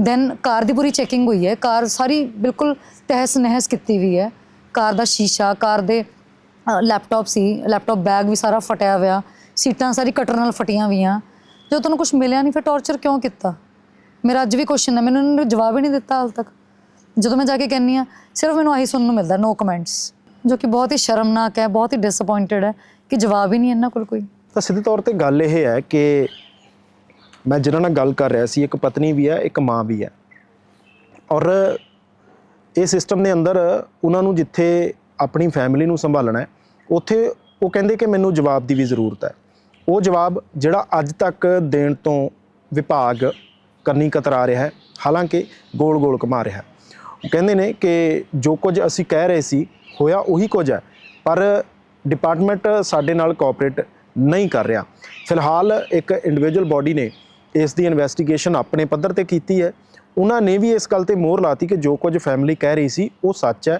ਦੈਨ ਕਾਰ ਦੀ ਪੂਰੀ ਚੈਕਿੰਗ ਹੋਈ ਹੈ। ਕਾਰ ਸਾਰੀ ਬਿਲਕੁਲ ਤਹਿਸ ਨਹਿਸ ਕੀਤੀ ਵੀ ਹੈ। ਕਾਰ ਦਾ ਸ਼ੀਸ਼ਾ, ਕਾਰ ਦੇ ਲੈਪਟਾਪ ਸੀ। ਲੈਪਟਾਪ ਬੈਗ ਵੀ ਸਾਰਾ ਫਟਿਆ ਹੋਇਆ। ਸੀਟਾਂ ਸਾਰੀ ਕਟਰ ਨਾਲ ਫਟੀਆਂ ਹੋਈਆਂ ਜਦੋਂ ਤੁਹਾਨੂੰ ਕੁਝ ਮਿਲਿਆ ਨਹੀਂ ਫਿਰ ਟੌਰਚਰ ਕਿਉਂ ਕੀਤਾ? ਮੇਰਾ ਅੱਜ ਵੀ ਕੁਐਸਚਨ ਹੈ। ਮੈਨੂੰ ਉਹਨਾਂ ਨੇ ਜਵਾਬ ਹੀ ਨਹੀਂ ਦਿੱਤਾ ਹਾਲ ਤੱਕ। ਜਦੋਂ ਮੈਂ ਜਾ ਕੇ ਕਹਿੰਨੀ ਆ ਸਿਰਫ ਮੈਨੂੰ ਆਹੀ ਸੁਣਨ ਨੂੰ ਮਿਲਦਾ ਨੋ ਕਮੈਂਟਸ ਜੋ ਕਿ ਬਹੁਤ ਹੀ ਸ਼ਰਮਨਾਕ ਹੈ, ਬਹੁਤ ਹੀ ਡਿਸਪਾਇੰਟਡ ਹੈ ਕਿ ਜਵਾਬ ਹੀ ਨਹੀਂ ਇਹਨਾਂ ਕੋਲ ਕੋਈ। ਤਾਂ ਸਿੱਧੇ ਤੌਰ ਤੇ ਗੱਲ ਇਹ ਹੈ ਕਿ ਮੈਂ ਜਿਨ੍ਹਾਂ ਨਾਲ ਗੱਲ ਕਰ ਰਿਹਾ ਸੀ, ਇੱਕ ਪਤਨੀ ਵੀ ਹੈ, ਇੱਕ ਮਾਂ ਵੀ ਹੈ। ਔਰ ਇਹ ਸਿਸਟਮ ਦੇ ਅੰਦਰ ਉਹਨਾਂ ਨੂੰ ਜਿੱਥੇ ਆਪਣੀ ਫੈਮਿਲੀ ਨੂੰ ਸੰਭਾਲਣਾ ਹੈ, ਉੱਥੇ ਉਹ ਕਹਿੰਦੇ ਕਿ ਮੈਨੂੰ ਜਵਾਬ ਦੀ ਵੀ ਜ਼ਰੂਰਤ ਹੈ। ਉਹ ਜਵਾਬ ਜਿਹੜਾ ਅੱਜ ਤੱਕ ਦੇਣ ਤੋਂ ਵਿਭਾਗ ਕਰਨੀ ਕਤਰਾ ਰਿਹਾ ਹੈ, ਹਾਲਾਂਕਿ ਗੋਲ-ਗੋਲ ਘੁਮਾ ਰਿਹਾ ਉਹ ਕਹਿੰਦੇ ਨੇ ਕਿ ਜੋ ਕੁਝ ਅਸੀਂ ਕਹਿ ਰਹੇ ਸੀ, ਹੋਇਆ ਉਹੀ ਕੁਝ ਹੈ, ਪਰ ਡਿਪਾਰਟਮੈਂਟ ਸਾਡੇ ਨਾਲ ਕੋਆਪਰੇਟ ਨਹੀਂ ਕਰ ਰਿਹਾ। ਫਿਲਹਾਲ ਇੱਕ ਇੰਡੀਵਿਜੂਅਲ ਬਾਡੀ ਨੇ ਇਸ ਦੀ ਇਨਵੈਸਟੀਗੇਸ਼ਨ ਆਪਣੇ ਪੱਧਰ ਤੇ ਕੀਤੀ ਹੈ। ਉਹਨਾਂ ਨੇ ਵੀ ਇਸ ਗੱਲ ਤੇ ਮੋਹਰ ਲਾਤੀ ਕਿ ਜੋ ਕੁਝ ਫੈਮਿਲੀ ਕਹਿ ਰਹੀ ਸੀ, ਉਹ ਸੱਚ ਹੈ।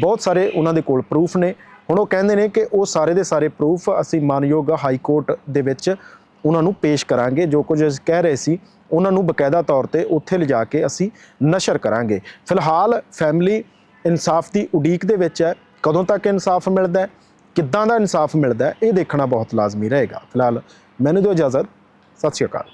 ਬਹੁਤ ਸਾਰੇ ਉਹਨਾਂ ਦੇ ਕੋਲ ਪ੍ਰੂਫ ਨੇ। ਹੁਣ ਉਹ ਕਹਿੰਦੇ ਨੇ ਕਿ ਉਹ ਸਾਰੇ ਦੇ ਸਾਰੇ ਪ੍ਰੂਫ ਅਸੀਂ ਮਾਨਯੋਗ ਹਾਈ ਕੋਰਟ ਦੇ ਵਿੱਚ ਉਹਨਾਂ ਨੂੰ ਪੇਸ਼ ਕਰਾਂਗੇ। ਜੋ ਕੁਝ ਅਸੀਂ ਕਹਿ ਰਹੇ ਸੀ, ਉਹਨਾਂ ਨੂੰ ਬਕਾਇਦਾ ਤੌਰ ਤੇ ਉੱਥੇ ਲਿਜਾ ਕੇ ਅਸੀਂ ਨਸ਼ਰ ਕਰਾਂਗੇ। ਫਿਲਹਾਲ ਫੈਮਿਲੀ ਇਨਸਾਫ ਦੀ ਉਡੀਕ ਦੇ ਵਿੱਚ ਹੈ। ਕਦੋਂ ਤੱਕ ਇਨਸਾਫ ਮਿਲਦਾ ਹੈ? ਕਿੱਦਾਂ ਦਾ ਇਨਸਾਫ ਮਿਲਦਾ ਹੈ? ਇਹ ਦੇਖਣਾ ਬਹੁਤ ਲਾਜ਼ਮੀ ਰਹੇਗਾ। ਫਿਲਹਾਲ ਮੈਨੂੰ ਦਿਓ ਇਜਾਜ਼ਤ। ਸਤਿ ਸ਼੍ਰੀ ਅਕਾਲ।